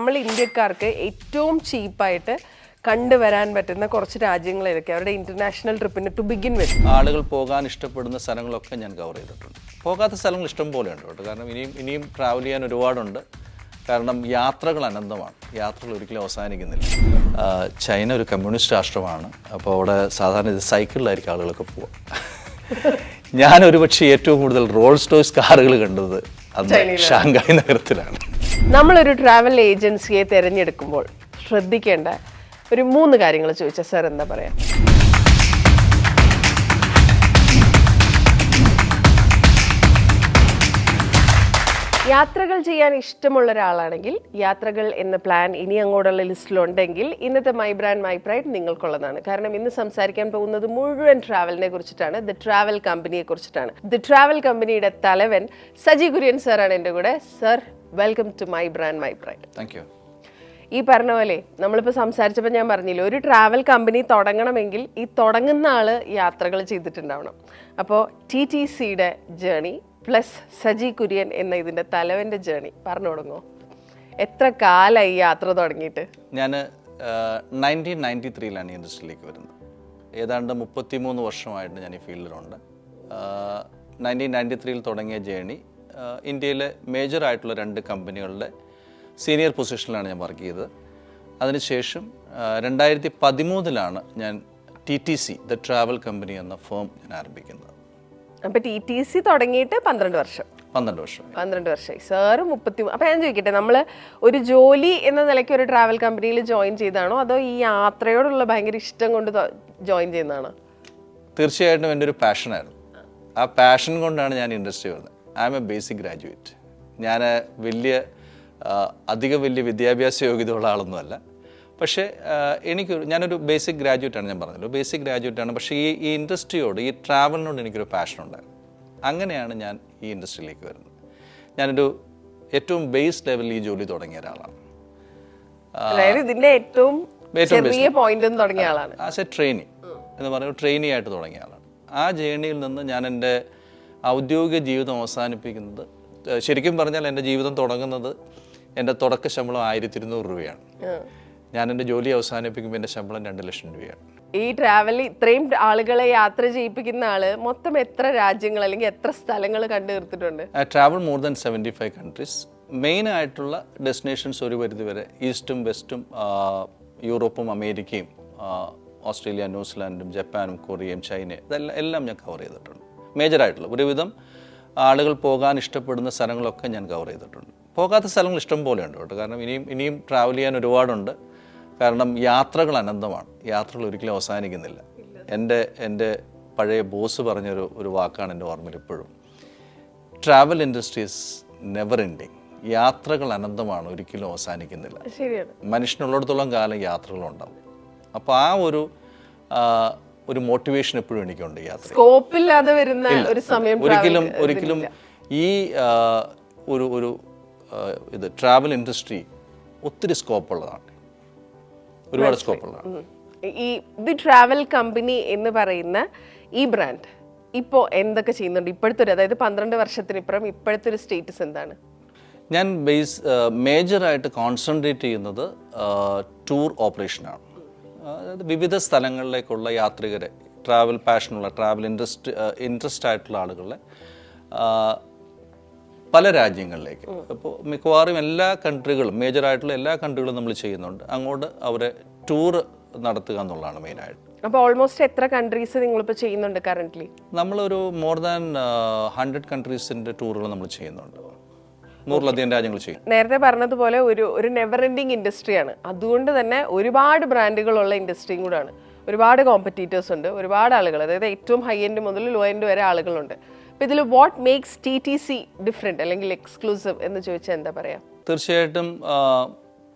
നമ്മൾ ഇന്ത്യക്കാർക്ക് ഏറ്റവും ചീപ്പായിട്ട് കണ്ടുവരാൻ പറ്റുന്ന കുറച്ച് രാജ്യങ്ങൾ ഏതൊക്കെ അവരുടെ ഇന്റർനാഷണൽ ട്രിപ്പിന് ടു ബിഗിൻ വിത്ത് ആളുകൾ പോകാൻ ഇഷ്ടപ്പെടുന്ന സ്ഥലങ്ങളൊക്കെ ഞാൻ കവർ ചെയ്തിട്ടുണ്ട്. പോകാത്ത സ്ഥലങ്ങൾ ഇഷ്ടം പോലെ ഉണ്ട് കേട്ടോ. കാരണം ഇനിയും ഇനിയും ട്രാവൽ ചെയ്യാൻ ഒരുപാടുണ്ട്. കാരണം യാത്രകൾ അനന്തമാണ്. യാത്രകൾ ഒരിക്കലും അവസാനിക്കുന്നില്ല. ചൈന ഒരു കമ്മ്യൂണിസ്റ്റ് രാഷ്ട്രമാണ്. അപ്പോൾ അവിടെ സാധാരണ ഇത് സൈക്കിളിലായിരിക്കും ആളുകളൊക്കെ പോവുക. ഞാൻ ഒരുപക്ഷെ ഏറ്റവും കൂടുതൽ റോൾസ് ടോയ്സ് കാറുകൾ കണ്ടത് അന്ന് ഷാങ്കായ് നഗരത്തിലാണ്. നമ്മളൊരു ട്രാവൽ ഏജൻസിയെ തിരഞ്ഞെടുക്കുമ്പോൾ ശ്രദ്ധിക്കേണ്ട ഒരു മൂന്ന് കാര്യങ്ങൾ ചോദിച്ചാൽ സാർ എന്താ പറയാ? യാത്രകൾ ചെയ്യാൻ ഇഷ്ടമുള്ള ഒരാളാണെങ്കിൽ യാത്രകൾ എന്ന പ്ലാൻ ഇനി അങ്ങോട്ടുള്ള ലിസ്റ്റിലുണ്ടെങ്കിൽ ഇന്നത്തെ മൈ ബ്രാൻഡ് മൈ പ്രൈഡ് നിങ്ങൾക്കുള്ളതാണ്. കാരണം ഇന്ന് സംസാരിക്കാൻ പോകുന്നത് മുഴുവൻ ട്രാവലിനെ കുറിച്ചിട്ടാണ്. ദി ട്രാവൽ കമ്പനിയെ കുറിച്ചിട്ടാണ്. ദി ട്രാവൽ കമ്പനിയുടെ തലവൻ സജി കുര്യൻ സാറാണ് എന്റെ കൂടെ. Sir welcome to my brand my pride thank you ഈ പറഞ്ഞ പോലെ നമ്മളിപ്പോൾ സംസാരിച്ചപ്പോൾ ഞാൻ പറഞ്ഞില്ല ഒരു ട്രാവൽ കമ്പനി തുടങ്ങണമെങ്കിൽ ഈ തുടങ്ങുന്ന ആൾ യാത്രകൾ ചെയ്തിട്ടുണ്ടാവണം. അപ്പോൾ ടി ടി സിയുടെ ജേണി പ്ലസ് സജി കുര്യൻ എന്ന ഇതിന്റെ തലവന്റെ ജേണി. പറഞ്ഞു തുടങ്ങുമോ എത്ര കാലമായി യാത്ര തുടങ്ങിയിട്ട്? ഞാൻ നയന്റീൻ നയന്റി ത്രീയിലാണ് ഈ ഇൻഡസ്ട്രിയിലേക്ക് വരുന്നത്. ഏതാണ്ട് മുപ്പത്തിമൂന്ന് വർഷമായിട്ട് ഞാൻ ഈ ഫീൽഡിലുണ്ട്. നയന്റീൻ നയന്റി ത്രീയിൽ തുടങ്ങിയ ജേണി ഇന്ത്യയിലെ മേജർ ആയിട്ടുള്ള രണ്ട് കമ്പനികളുടെ സീനിയർ പൊസിഷനിലാണ് ഞാൻ വർക്ക് ചെയ്തത്. അതിനുശേഷം രണ്ടായിരത്തി പതിമൂന്നിലാണ് ഞാൻ T T C the travel company എന്ന ഫേം ഞാൻ ആരംഭിക്കുന്നത്. അപ്പോൾ ടി ടി സി തുടങ്ങിയിട്ട് പന്ത്രണ്ട് വർഷം. പന്ത്രണ്ട് വർഷം. പന്ത്രണ്ട് വർഷമായി. സാറ് മുപ്പത്തി അപ്പം ഞാൻ ചോദിക്കട്ടെ നമ്മൾ ഒരു ജോലി എന്ന നിലയ്ക്ക് ഒരു ട്രാവൽ കമ്പനിയിൽ ജോയിൻ ചെയ്താണോ? അതോ ഈ യാത്രയോടുള്ള ഭയങ്കര ഇഷ്ടം കൊണ്ട് ജോയിൻ ചെയ്യുന്നതാണോ? തീർച്ചയായിട്ടും എന്റെ ഒരു പാഷനായിരുന്നു ആ പാഷൻ കൊണ്ടാണ് ഞാൻ ഇൻഡസ്ട്രി വരുന്നത്. I M a basic graduate ഞാൻ വലിയ അധികം അധിക വലിയ വിദ്യാഭ്യാസ യോഗ്യതയുള്ള ആളൊന്നുമല്ല. പക്ഷേ എനിക്ക് ഞാനൊരു ബേസിക് ഗ്രാജുവേറ്റ് ആണ് ഞാൻ പറഞ്ഞല്ലോ ബേസിക് ഗ്രാജുവേറ്റ് ആണ്. പക്ഷേ ഈ ഈ ഇൻഡസ്ട്രിയോട് ഈ ട്രാവലിനോട് എനിക്കൊരു പാഷൻ ഉണ്ടായിരുന്നു അങ്ങനെയാണ് ഞാൻ ഈ ഇൻഡസ്ട്രിയിലേക്ക് വരുന്നത്. ഞാനൊരു ഏറ്റവും ബേസ് ലെവലിൽ ഈ ജോലി തുടങ്ങിയ ഒരാളാണ്. അതായത് ഇതിന്റെ ഏറ്റവും ചെറിയ പോയിന്റിൽ തുടങ്ങിയ ആളാണ്. ആസ് എ ട്രെയിനി എന്ന് പറയുന്നത് ട്രെയിനി ആയിട്ട് തുടങ്ങിയ ആളാണ്. ആ ജേണിയിൽ നിന്ന് ഞാൻ എന്റെ ഔദ്യോഗിക ജീവിതം അവസാനിപ്പിക്കുന്നത് ശരിക്കും പറഞ്ഞാൽ എന്റെ ജീവിതം തുടങ്ങുന്നത് എന്റെ തുടക്ക ശമ്പളം ആയിരത്തി ഇരുന്നൂറ് രൂപയാണ്. ഞാൻ എന്റെ ജോലി അവസാനിപ്പിക്കുമ്പോൾ എന്റെ ശമ്പളം രണ്ട് ലക്ഷം രൂപയാണ്. ഈ ട്രാവൽ ഇത്രയും ആളുകളെ യാത്ര ചെയ്യിപ്പിക്കുന്ന ആൾ മൊത്തം എത്ര രാജ്യങ്ങൾ അല്ലെങ്കിൽ എത്ര സ്ഥലങ്ങൾ കണ്ടു തീർത്തിട്ടുണ്ട്? I travel more than seventy five countries main ആയിട്ടുള്ള ഡെസ്റ്റിനേഷൻസ് ഒരു പരിധി വരെ ഈസ്റ്റും വെസ്റ്റും യൂറോപ്പും അമേരിക്കയും ഓസ്ട്രേലിയ ന്യൂസിലാൻഡും ജപ്പാനും കൊറിയയും ചൈനയും ഇതെല്ലാം എല്ലാം ഞാൻ കവർ ചെയ്തിട്ടുണ്ട്. മേജറായിട്ടുള്ള ഒരുവിധം ആളുകൾ പോകാൻ ഇഷ്ടപ്പെടുന്ന സ്ഥലങ്ങളൊക്കെ ഞാൻ കവർ ചെയ്തിട്ടുണ്ട്. പോകാത്ത സ്ഥലങ്ങൾ ഇഷ്ടം പോലെ ഉണ്ട് കേട്ടോ. കാരണം ഇനിയും ഇനിയും ട്രാവൽ ചെയ്യാൻ ഒരുപാടുണ്ട്. കാരണം യാത്രകൾ അനന്തമാണ്. യാത്രകൾ ഒരിക്കലും അവസാനിക്കുന്നില്ല. എന്റെ എന്റെ പഴയ ബോസ് പറഞ്ഞൊരു ഒരു വാക്കാണ് എന്റെ ഓർമ്മയിൽ ഇപ്പോഴും. ട്രാവൽ ഇൻഡസ്ട്രീസ് നെവർ എൻഡിങ് യാത്രകൾ അനന്തമാണ് ഒരിക്കലും അവസാനിക്കുന്നില്ല. മനുഷ്യനുള്ളിടത്തോളം കാലം യാത്രകളുണ്ടാവും. അപ്പോൾ ആ ഒരു ഒരു മോട്ടിവേഷൻ എപ്പോഴും എനിക്കുണ്ട് യാത്ര സ്കോപ്പില്ലാതെ വരുന്ന ഒരു സമയം ഒരിക്കലും ഒരിക്കലും ഈ ഒരു ഒരു ഇത് ട്രാവൽ ഇൻഡസ്ട്രി ഒത്തിരി സ്കോപ്പുള്ളതാണ് ഒരുപാട് സ്കോപ്പുള്ളതാണ്. ഉം. ഈ ദി ട്രാവൽ കമ്പനി എന്ന് പറയുന്ന ഈ ബ്രാൻഡ് ഇപ്പോൾ എന്തൊക്കെ ചെയ്യുന്നുണ്ട്? ഇപ്പോഴത്തെ ഒരു അതായത് പന്ത്രണ്ട് വർഷത്തിനിപ്പുറം ഇപ്പോഴത്തെ ഒരു സ്റ്റേറ്റസ് എന്താണ്? ഞാൻ ബേസ് മേജറായിട്ട് കോൺസെൻട്രേറ്റ് ചെയ്യുന്നത് ടൂർ ഓപ്പറേഷനാണ് അതായത് വിവിധ സ്ഥലങ്ങളിലേക്കുള്ള യാത്രികരെ ട്രാവൽ പാഷനുള്ള ട്രാവൽ ഇൻട്രസ്റ്റ് ഇൻട്രസ്റ്റ് ആയിട്ടുള്ള ആളുകളെ പല രാജ്യങ്ങളിലേക്ക്. അപ്പോൾ മിക്കവാറും എല്ലാ കൺട്രികളും മേജറായിട്ടുള്ള എല്ലാ കൺട്രികളും നമ്മൾ ചെയ്യുന്നുണ്ട്. അങ്ങോട്ട് അവരെ ടൂർ നടത്തുക എന്നുള്ളതാണ് മെയിനായിട്ട് അപ്പോൾ ഓൾമോസ്റ്റ് എത്ര കൺട്രീസ് നിങ്ങളിപ്പോൾ ചെയ്യുന്നുണ്ട് കറന്റ്ലി നമ്മളൊരു മോർ ദാൻ ഹൺഡ്രഡ് കൺട്രീസിന്റെ ടൂറുകൾ നമ്മൾ ചെയ്യുന്നുണ്ട്. നൂറിലധികം രാജ്യങ്ങൾ ചെയ്യും. നേരത്തെ പറഞ്ഞതുപോലെ ഒരു ഒരു നെവർ എൻഡിങ് ഇൻഡസ്ട്രിയാണ് അതുകൊണ്ട് തന്നെ ഒരുപാട് ബ്രാൻഡുകളുള്ള ഇൻഡസ്ട്രിയും കൂടാണ്. ഒരുപാട് കോമ്പറ്റീറ്റേഴ്സ് ഉണ്ട് ഒരുപാട് ആളുകൾ. അതായത് ഏറ്റവും ഹൈ എൻഡ് മുതൽ ലോ എൻഡ് വരെ ആളുകളുണ്ട്. അപ്പോൾ ഇതിൽ what makes T T C different അല്ലെങ്കിൽ എക്സ്ക്ലൂസീവ് എന്ന് ചോദിച്ചാൽ എന്താ പറയുക തീർച്ചയായിട്ടും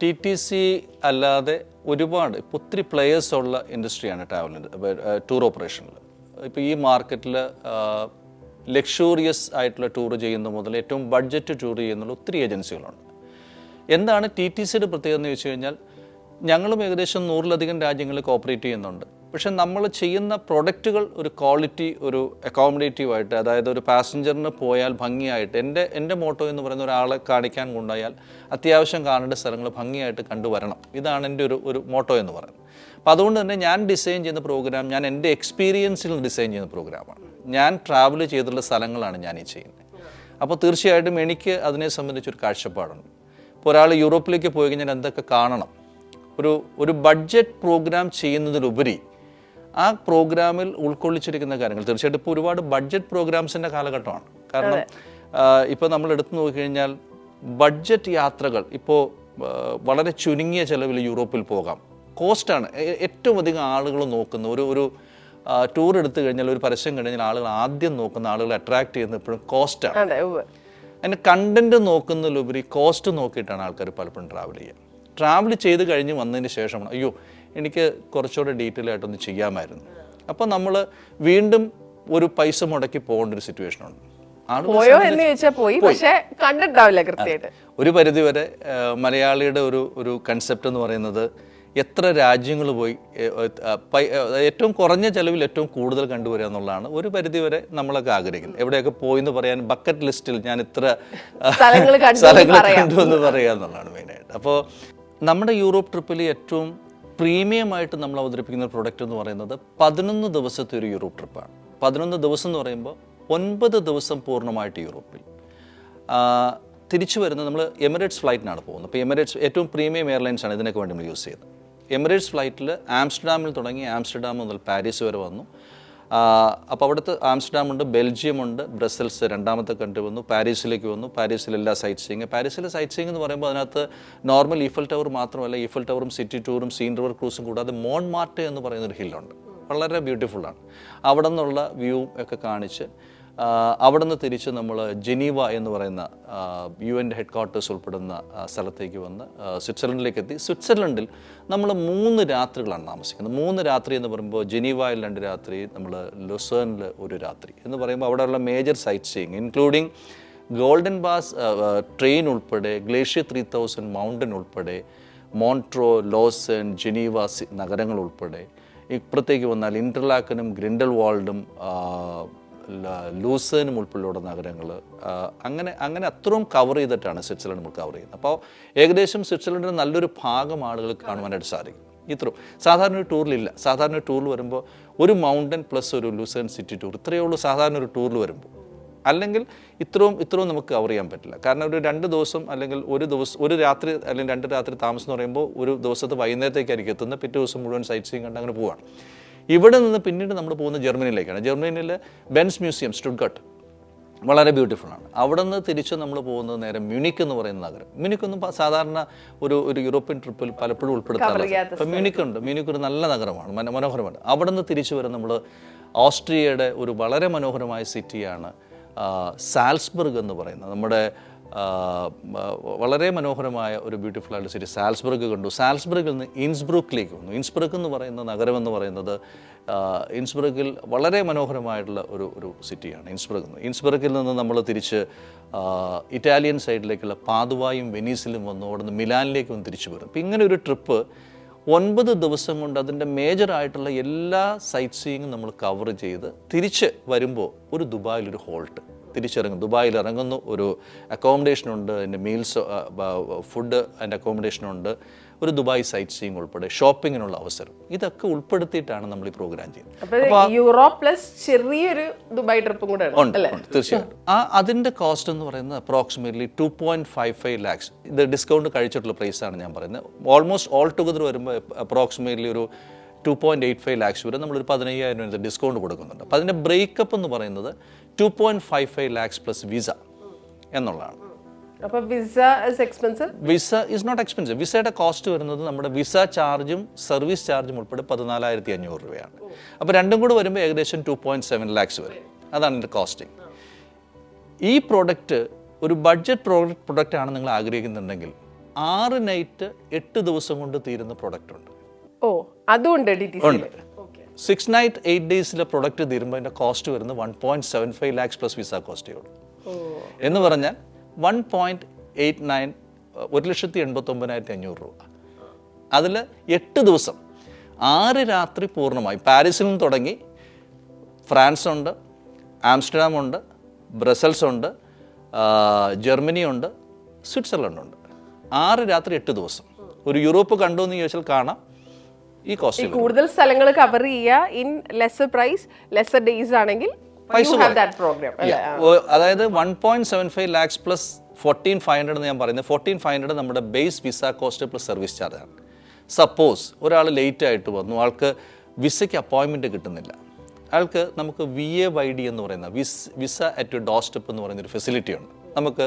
ടി ടി സി അല്ലാതെ ഒരുപാട് ഇപ്പോൾ ഒത്തിരി പ്ലെയേഴ്സ് ഉള്ള ഇൻഡസ്ട്രിയാണ് ട്രാവൽ ടൂർ ഓപ്പറേഷനിൽ ഇപ്പോൾ ഈ മാർക്കറ്റിൽ ലക്ഷൂറിയസ് ആയിട്ടുള്ള ടൂർ ചെയ്യുന്ന മുതൽ ഏറ്റവും ബഡ്ജറ്റ് ടൂർ ചെയ്യുന്നുള്ള ഒത്തിരി ഏജൻസികളുണ്ട് എന്താണ് ടി ടി സിയുടെ പ്രത്യേകത എന്ന് ചോദിച്ചു കഴിഞ്ഞാൽ ഞങ്ങളും ഏകദേശം നൂറിലധികം രാജ്യങ്ങളിൽ കോപ്പറേറ്റ് ചെയ്യുന്നുണ്ട്. പക്ഷെ നമ്മൾ ചെയ്യുന്ന പ്രൊഡക്റ്റുകൾ ഒരു ക്വാളിറ്റി ഒരു അക്കോമഡേറ്റീവ് ആയിട്ട് അതായത് ഒരു പാസഞ്ചറിന് പോയാൽ ഭംഗിയായിട്ട് എന്റെ എന്റെ മോട്ടോ എന്ന് പറയുന്ന ഒരാളെ കാണിക്കാൻ കൊണ്ടുപോയാൽ അത്യാവശ്യം കാണേണ്ട സ്ഥലങ്ങൾ ഭംഗിയായിട്ട് കണ്ടുവരണം. ഇതാണ് എന്റെ ഒരു ഒരു മോട്ടോ എന്ന് പറയുന്നത്. അപ്പോൾ അതുകൊണ്ട് തന്നെ ഞാൻ ഡിസൈൻ ചെയ്യുന്ന പ്രോഗ്രാം ഞാൻ എന്റെ എക്സ്പീരിയൻസിൽ ഡിസൈൻ ചെയ്യുന്ന പ്രോഗ്രാമാണ്. ഞാൻ ട്രാവൽ ചെയ്തിട്ടുള്ള സ്ഥലങ്ങളാണ് ഞാൻ ഈ ചെയ്യുന്നത്. അപ്പോൾ തീർച്ചയായിട്ടും എനിക്ക് അതിനെ സംബന്ധിച്ചൊരു കാഴ്ചപ്പാടുണ്ട്. ഇപ്പോൾ ഒരാൾ യൂറോപ്പിലേക്ക് പോയി കഴിഞ്ഞാൽ എന്തൊക്കെ കാണണം? ഒരു ഒരു ബഡ്ജറ്റ് പ്രോഗ്രാം ചെയ്യുന്നതിലുപരി ആ പ്രോഗ്രാമിൽ ഉൾക്കൊള്ളിച്ചിരിക്കുന്ന കാര്യങ്ങൾ. തീർച്ചയായിട്ടും ഇപ്പോൾ ഒരുപാട് ബഡ്ജറ്റ് പ്രോഗ്രാംസിന്റെ കാലഘട്ടമാണ്. കാരണം ഇപ്പോൾ നമ്മൾ എടുത്തു നോക്കിക്കഴിഞ്ഞാൽ ബഡ്ജറ്റ് യാത്രകൾ ഇപ്പോൾ വളരെ ചുരുങ്ങിയ ചിലവിൽ യൂറോപ്പിൽ പോകാം. കോസ്റ്റാണ്. ഏറ്റവും അധികം ആളുകൾ നോക്കുന്ന ഒരു ഒരു ടൂർ എടുത്തു കഴിഞ്ഞാൽ ഒരു പരസ്യം കഴിഞ്ഞാൽ ആളുകൾ ആദ്യം നോക്കുന്ന ആളുകളെ അട്രാക്ട് ചെയ്യുന്ന എപ്പോഴും കോസ്റ്റാണ്. അതിന്റെ കണ്ടന്റ് നോക്കുന്നതിലുപരി കോസ്റ്റ് നോക്കിയിട്ടാണ് ആൾക്കാർ പലപ്പോഴും ട്രാവൽ ചെയ്യുക. ട്രാവൽ ചെയ്ത് കഴിഞ്ഞ് വന്നതിന് ശേഷമാണ് അയ്യോ എനിക്ക് കുറച്ചുകൂടെ ഡീറ്റെയിൽ ആയിട്ടൊന്ന് ചെയ്യാമായിരുന്നു. അപ്പോൾ നമ്മൾ വീണ്ടും ഒരു പൈസ മുടക്കി പോകേണ്ട ഒരു സിറ്റുവേഷൻ ഉണ്ട്. പോയോ എന്ന് ചോദിച്ചാൽ പോയി പക്ഷേ കണ്ടിട്ടുണ്ടാവില്ല കൃത്യമായിട്ട്. ഒരു പരിധിവരെ വരെ മലയാളിയുടെ ഒരു ഒരു കൺസെപ്റ്റ് എന്ന് പറയുന്നത് എത്ര രാജ്യങ്ങൾ പോയി ഏറ്റവും കുറഞ്ഞ ചെലവിൽ ഏറ്റവും കൂടുതൽ കണ്ടുവരിക എന്നുള്ളതാണ്. ഒരു പരിധിവരെ നമ്മളൊക്കെ ആഗ്രഹിക്കുന്നത്. എവിടെയൊക്കെ പോയി എന്ന് പറയാൻ ബക്കറ്റ് ലിസ്റ്റിൽ ഞാൻ ഇത്ര സ്ഥലങ്ങൾ കണ്ടു എന്ന് പറയുക എന്നുള്ളതാണ് മെയിനായിട്ട് അപ്പോൾ നമ്മുടെ യൂറോപ്പ് ട്രിപ്പിൽ ഏറ്റവും പ്രീമിയമായിട്ട് നമ്മൾ അവതരിപ്പിക്കുന്ന പ്രൊഡക്റ്റ് എന്ന് പറയുന്നത് പതിനൊന്ന് ദിവസത്തെ ഒരു യൂറോപ്പ് ട്രിപ്പാണ് പതിനൊന്ന് ദിവസം എന്ന് പറയുമ്പോൾ ഒൻപത് ദിവസം പൂർണമായിട്ട് യൂറോപ്പിൽ. തിരിച്ചു വരുന്നത് നമ്മൾ എമിറേറ്റ്സ് ഫ്ലൈറ്റിനാണ് പോകുന്നത്. അപ്പോൾ എമിറേറ്റ്സ് ഏറ്റവും പ്രീമിയം എയർലൈൻസ് ആണ് ഇതിനൊക്കെ വേണ്ടി നമ്മൾ യൂസ് ചെയ്യുന്നത്. എമിറേറ്റ്സ് ഫ്ലൈറ്റിൽ ആംസ്റ്റർഡാമിൽ തുടങ്ങി ആംസ്റ്റർഡാം മുതൽ പാരീസ് വരെ വന്നു. അപ്പോൾ അവിടുത്തെ ആംസ്റ്റർഡാം ഉണ്ട് ബെൽജിയം ഉണ്ട് ബ്രസൽസ് രണ്ടാമത്തെ കൺട്രി വന്നു പാരീസിലേക്ക് വന്നു പാരീസിൽ എല്ലാ സൈറ്റ് സീയിങ് പാരീസിലെ സൈറ്റ് സീയിങ് എന്ന് പറയുമ്പോൾ അതിനകത്ത് നോർമൽ ഈഫൽ ടവർ മാത്രമല്ല ഈഫൽ ടവറും സിറ്റി ടൂറും സീൻ റിവർ ക്രൂസും കൂടാതെ മോൺ മാർട്ട് എന്ന് പറയുന്നൊരു ഹില്ലുണ്ട് വളരെ ബ്യൂട്ടിഫുള്ളാണ് അവിടെ നിന്നുള്ള വ്യൂ ഒക്കെ കാണിച്ച് അവിടുന്ന് തിരിച്ച് നമ്മൾ ജനീവ എന്ന് പറയുന്ന യു എന്റെ ഹെഡ് ക്വാർട്ടേഴ്സ് ഉൾപ്പെടുന്ന സ്ഥലത്തേക്ക് വന്ന് സ്വിറ്റ്സർലൻഡിലേക്ക് എത്തി സ്വിറ്റ്സർലൻഡിൽ നമ്മൾ മൂന്ന് രാത്രികളാണ് താമസിക്കുന്നത്. മൂന്ന് രാത്രി എന്ന് പറയുമ്പോൾ ജനീവയിൽ രണ്ട് രാത്രി നമ്മൾ ലുസേണിൽ ഒരു രാത്രി എന്ന് പറയുമ്പോൾ അവിടെയുള്ള major sight seeing including golden pass train ഉൾപ്പെടെ ഗ്ലേഷ്യർ ത്രീ തൗസൻഡ് മൗണ്ടൻ ഉൾപ്പെടെ മോൺട്രോ ലോസൺ ജനീവ നഗരങ്ങൾ ഉൾപ്പെടെ. ഇപ്പുറത്തേക്ക് വന്നാൽ ഇന്റർലാക്കനും ഗ്രിൻഡൽ വാൾഡും ലൂസേനും ഉൾപ്പെടെയുള്ള നഗരങ്ങൾ അങ്ങനെ അങ്ങനെ അത്രയും കവർ ചെയ്തിട്ടാണ് സ്വിറ്റ്സർലൻഡ് നമ്മൾ കവർ ചെയ്യുന്നത്. അപ്പോൾ ഏകദേശം സ്വിറ്റ്സർലൻഡിന്റെ നല്ലൊരു ഭാഗം ആളുകൾ കാണുവാനായിട്ട് സാധിക്കും. ഇത്രയും. സാധാരണ ഒരു ടൂറിലില്ല സാധാരണ ഒരു ടൂറിൽ വരുമ്പോൾ ഒരു മൗണ്ടൻ പ്ലസ് ഒരു ലൂസേൺ സിറ്റി ടൂർ ഇത്രയേ ഉള്ളൂ സാധാരണ ഒരു ടൂറിൽ വരുമ്പോൾ അല്ലെങ്കിൽ ഇത്രയും ഇത്രയും നമുക്ക് കവർ ചെയ്യാൻ പറ്റില്ല. കാരണം ഒരു രണ്ട് ദിവസം അല്ലെങ്കിൽ ഒരു ദിവസം ഒരു രാത്രി അല്ലെങ്കിൽ രണ്ട് രാത്രി താമസം എന്ന് പറയുമ്പോൾ ഒരു ദിവസത്തെ വൈകുന്നേരത്തേക്കായിരിക്കും എത്തുന്നത്. പിറ്റേ ദിവസം മുഴുവൻ സൈറ്റ് സീൻ കണ്ട് അങ്ങനെ പോവാണ്. ഇവിടെ നിന്ന് പിന്നീട് നമ്മൾ പോകുന്നത് ജർമ്മനിയിലേക്കാണ്. ജർമ്മനിയിൽ ബെൻസ് മ്യൂസിയം സ്റ്റുഡ്ഗട്ട് വളരെ ബ്യൂട്ടിഫുൾ ആണ്. അവിടെ നിന്ന് തിരിച്ച് നമ്മൾ പോകുന്നത് നേരെ മ്യൂണിക് എന്ന് പറയുന്ന നഗരം. മ്യൂണിക് ഒന്നും സാധാരണ ഒരു ഒരു യൂറോപ്യൻ ട്രിപ്പിൽ പലപ്പോഴും ഉൾപ്പെടുത്താറില്ല. അപ്പം മ്യൂണിക് ഉണ്ട്. മ്യൂണിക് ഒരു നല്ല നഗരമാണ്. മന- മനോഹരമാണ്. അവിടെ നിന്ന് തിരിച്ചു വരെ നമ്മൾ ഓസ്ട്രിയയുടെ ഒരു വളരെ മനോഹരമായ സിറ്റിയാണ് സാൽസ്ബർഗ് എന്ന് പറയുന്നത്. നമ്മുടെ വളരെ മനോഹരമായ ഒരു ബ്യൂട്ടിഫുൾ ആയിട്ടുള്ള സിറ്റി സാൽസ്ബർഗ് കണ്ടു. സാൽസ്ബർഗിൽ നിന്ന് ഇൻസ്ബ്രൂക്കിലേക്ക് വന്നു. ഇൻസ്ബ്രഗ് എന്ന് പറയുന്ന നഗരം എന്ന് പറയുന്നത് ആ, ഇൻസ്ബ്രഗിൽ വളരെ മനോഹരമായിട്ടുള്ള ഒരു ഒരു സിറ്റിയാണ് ഇൻസ്ബ്രക്ക് എന്ന്. ഇൻസ്ബ്രക്കിൽ നിന്ന് നമ്മൾ തിരിച്ച് ഇറ്റാലിയൻ സൈഡിലേക്കുള്ള പാതുവായും വെനീസിലും വന്നു. അവിടെ നിന്ന് മിലാനിലേക്ക് വന്ന് തിരിച്ചു വരും അപ്പം ഇങ്ങനെ ഒരു ട്രിപ്പ് ഒൻപത് ദിവസം കൊണ്ട് അതിന്റെ മേജറായിട്ടുള്ള എല്ലാ സൈറ്റ് സീയിങ്ങും നമ്മൾ കവർ ചെയ്ത് തിരിച്ച് വരുമ്പോൾ ഒരു ദുബായിലൊരു ഹോൾട്ട് തിരിച്ചിറങ്ങും. ദുബായിൽ ഇറങ്ങുന്നു. ഒരു അക്കോമഡേഷനുണ്ട് അതിന്റെ മീൽസ് ഫുഡ് അതിന്റെ അക്കോമഡേഷനുണ്ട് ഒരു ദുബായ് സൈറ്റ് സീയിങ് ഉൾപ്പെടെ ഷോപ്പിങ്ങിനുള്ള അവസരം. ഇതൊക്കെ ഉൾപ്പെടുത്തിയിട്ടാണ് നമ്മൾ ഈ പ്രോഗ്രാം ചെയ്യുന്നത്. യൂറോപ്പ് പ്ലസ് ചെറിയൊരു ദുബായ് ട്രിപ്പും കൂടെ ഉണ്ട് തീർച്ചയായിട്ടും. ആ അതിന്റെ കോസ്റ്റ് എന്ന് പറയുന്നത് approximately two point five five lakhs ഇത് ഡിസ്കൗണ്ട് കഴിച്ചിട്ടുള്ള പ്രൈസ് ആണ് ഞാൻ പറയുന്നത്. ഓൾമോസ്റ്റ് ഓൾ ടുഗദർ വരുമ്പോൾ അപ്രോക്സിമേറ്റ്ലി ഒരു two point eight five lakhs വരെ നമ്മളൊരു പതിനയ്യായിരം രൂപ ഡിസ്കൗണ്ട് കൊടുക്കുന്നുണ്ട്. അപ്പോൾ അതിന്റെ ബ്രേക്കപ്പ് എന്ന് പറയുന്നത് two point five five lakhs plus visa എന്നുള്ളതാണ്. വിസ ഇസ് നോട്ട് എക്സ്പെൻസീവ് വിസയുടെ കോസ്റ്റ് വരുന്നത് നമ്മുടെ വിസ ചാർജും സർവീസ് ചാർജും ഉൾപ്പെടെ പതിനാലായിരത്തി അഞ്ഞൂറ് രൂപയാണ്. അപ്പോൾ രണ്ടും കൂടി വരുമ്പോൾ ഏകദേശം ടു പോയിന്റ് സെവൻ ലാക്സ് വരും. അതാണ് എന്റെ കോസ്റ്റിംഗ് ഈ പ്രോഡക്റ്റ് ഒരു ബഡ്ജറ്റ് പ്രോഡക്റ്റ് പ്രൊഡക്റ്റ് ആണ് നിങ്ങൾ ആഗ്രഹിക്കുന്നുണ്ടെങ്കിൽ ആറ് നൈറ്റ് എട്ട് ദിവസം കൊണ്ട് തീരുന്ന പ്രോഡക്റ്റ് ഉണ്ട്. ഓ അതും ഉണ്ട്. സിക്സ് നൈറ്റ് എയ്റ്റ് ഡേയ്സിലെ പ്രൊഡക്റ്റ് തീരുമ്പോൾ അതിന്റെ കോസ്റ്റ് വരുന്നത് one point seven five lakhs plus visa കോസ്റ്റേ ഉള്ളൂ. എന്ന് പറഞ്ഞാൽ വൺ പോയിന്റ് എയ്റ്റ് നയൻ ഒരു ലക്ഷത്തി എൺപത്തൊമ്പതിനായിരത്തി അഞ്ഞൂറ് രൂപ. അതിൽ എട്ട് ദിവസം ആറ് രാത്രി പൂർണമായി. പാരീസിൽ നിന്ന് തുടങ്ങി ഫ്രാൻസ് ഉണ്ട് ആംസ്റ്റർഡാം ഉണ്ട് ബ്രസൽസ് ഉണ്ട് ജർമ്മനി ഉണ്ട് സ്വിറ്റ്സർലൻഡ് ഉണ്ട്. ആറ് രാത്രി എട്ട് ദിവസം. ഒരു യൂറോപ്പ് കണ്ടു എന്ന് ചോദിച്ചാൽ കാണാം. ഈ കോസ്റ്റ് കൂടുതൽ സ്ഥലങ്ങൾ കവർ ചെയ്യുക in lesser price lesser days ആണെങ്കിൽ അതായത് one point seven five lakhs plus fourteen five hundred എന്ന് ഞാൻ പറയുന്നത്. ഫോർട്ടീൻ ഫൈവ് ഹൺഡ്രഡ് നമ്മുടെ base visa cost plus service charge ആണ്. സപ്പോസ് ഒരാൾ ലേറ്റ് ആയിട്ട് വന്നു. ആൾക്ക് വിസയ്ക്ക് അപ്പോയിൻമെന്റ് കിട്ടുന്നില്ല. അയാൾക്ക് നമുക്ക് വി എ വൈ ഡി എന്ന് പറയുന്ന vis visa at door step എന്ന് പറയുന്ന ഒരു ഫെസിലിറ്റി ഉണ്ട്. നമുക്ക്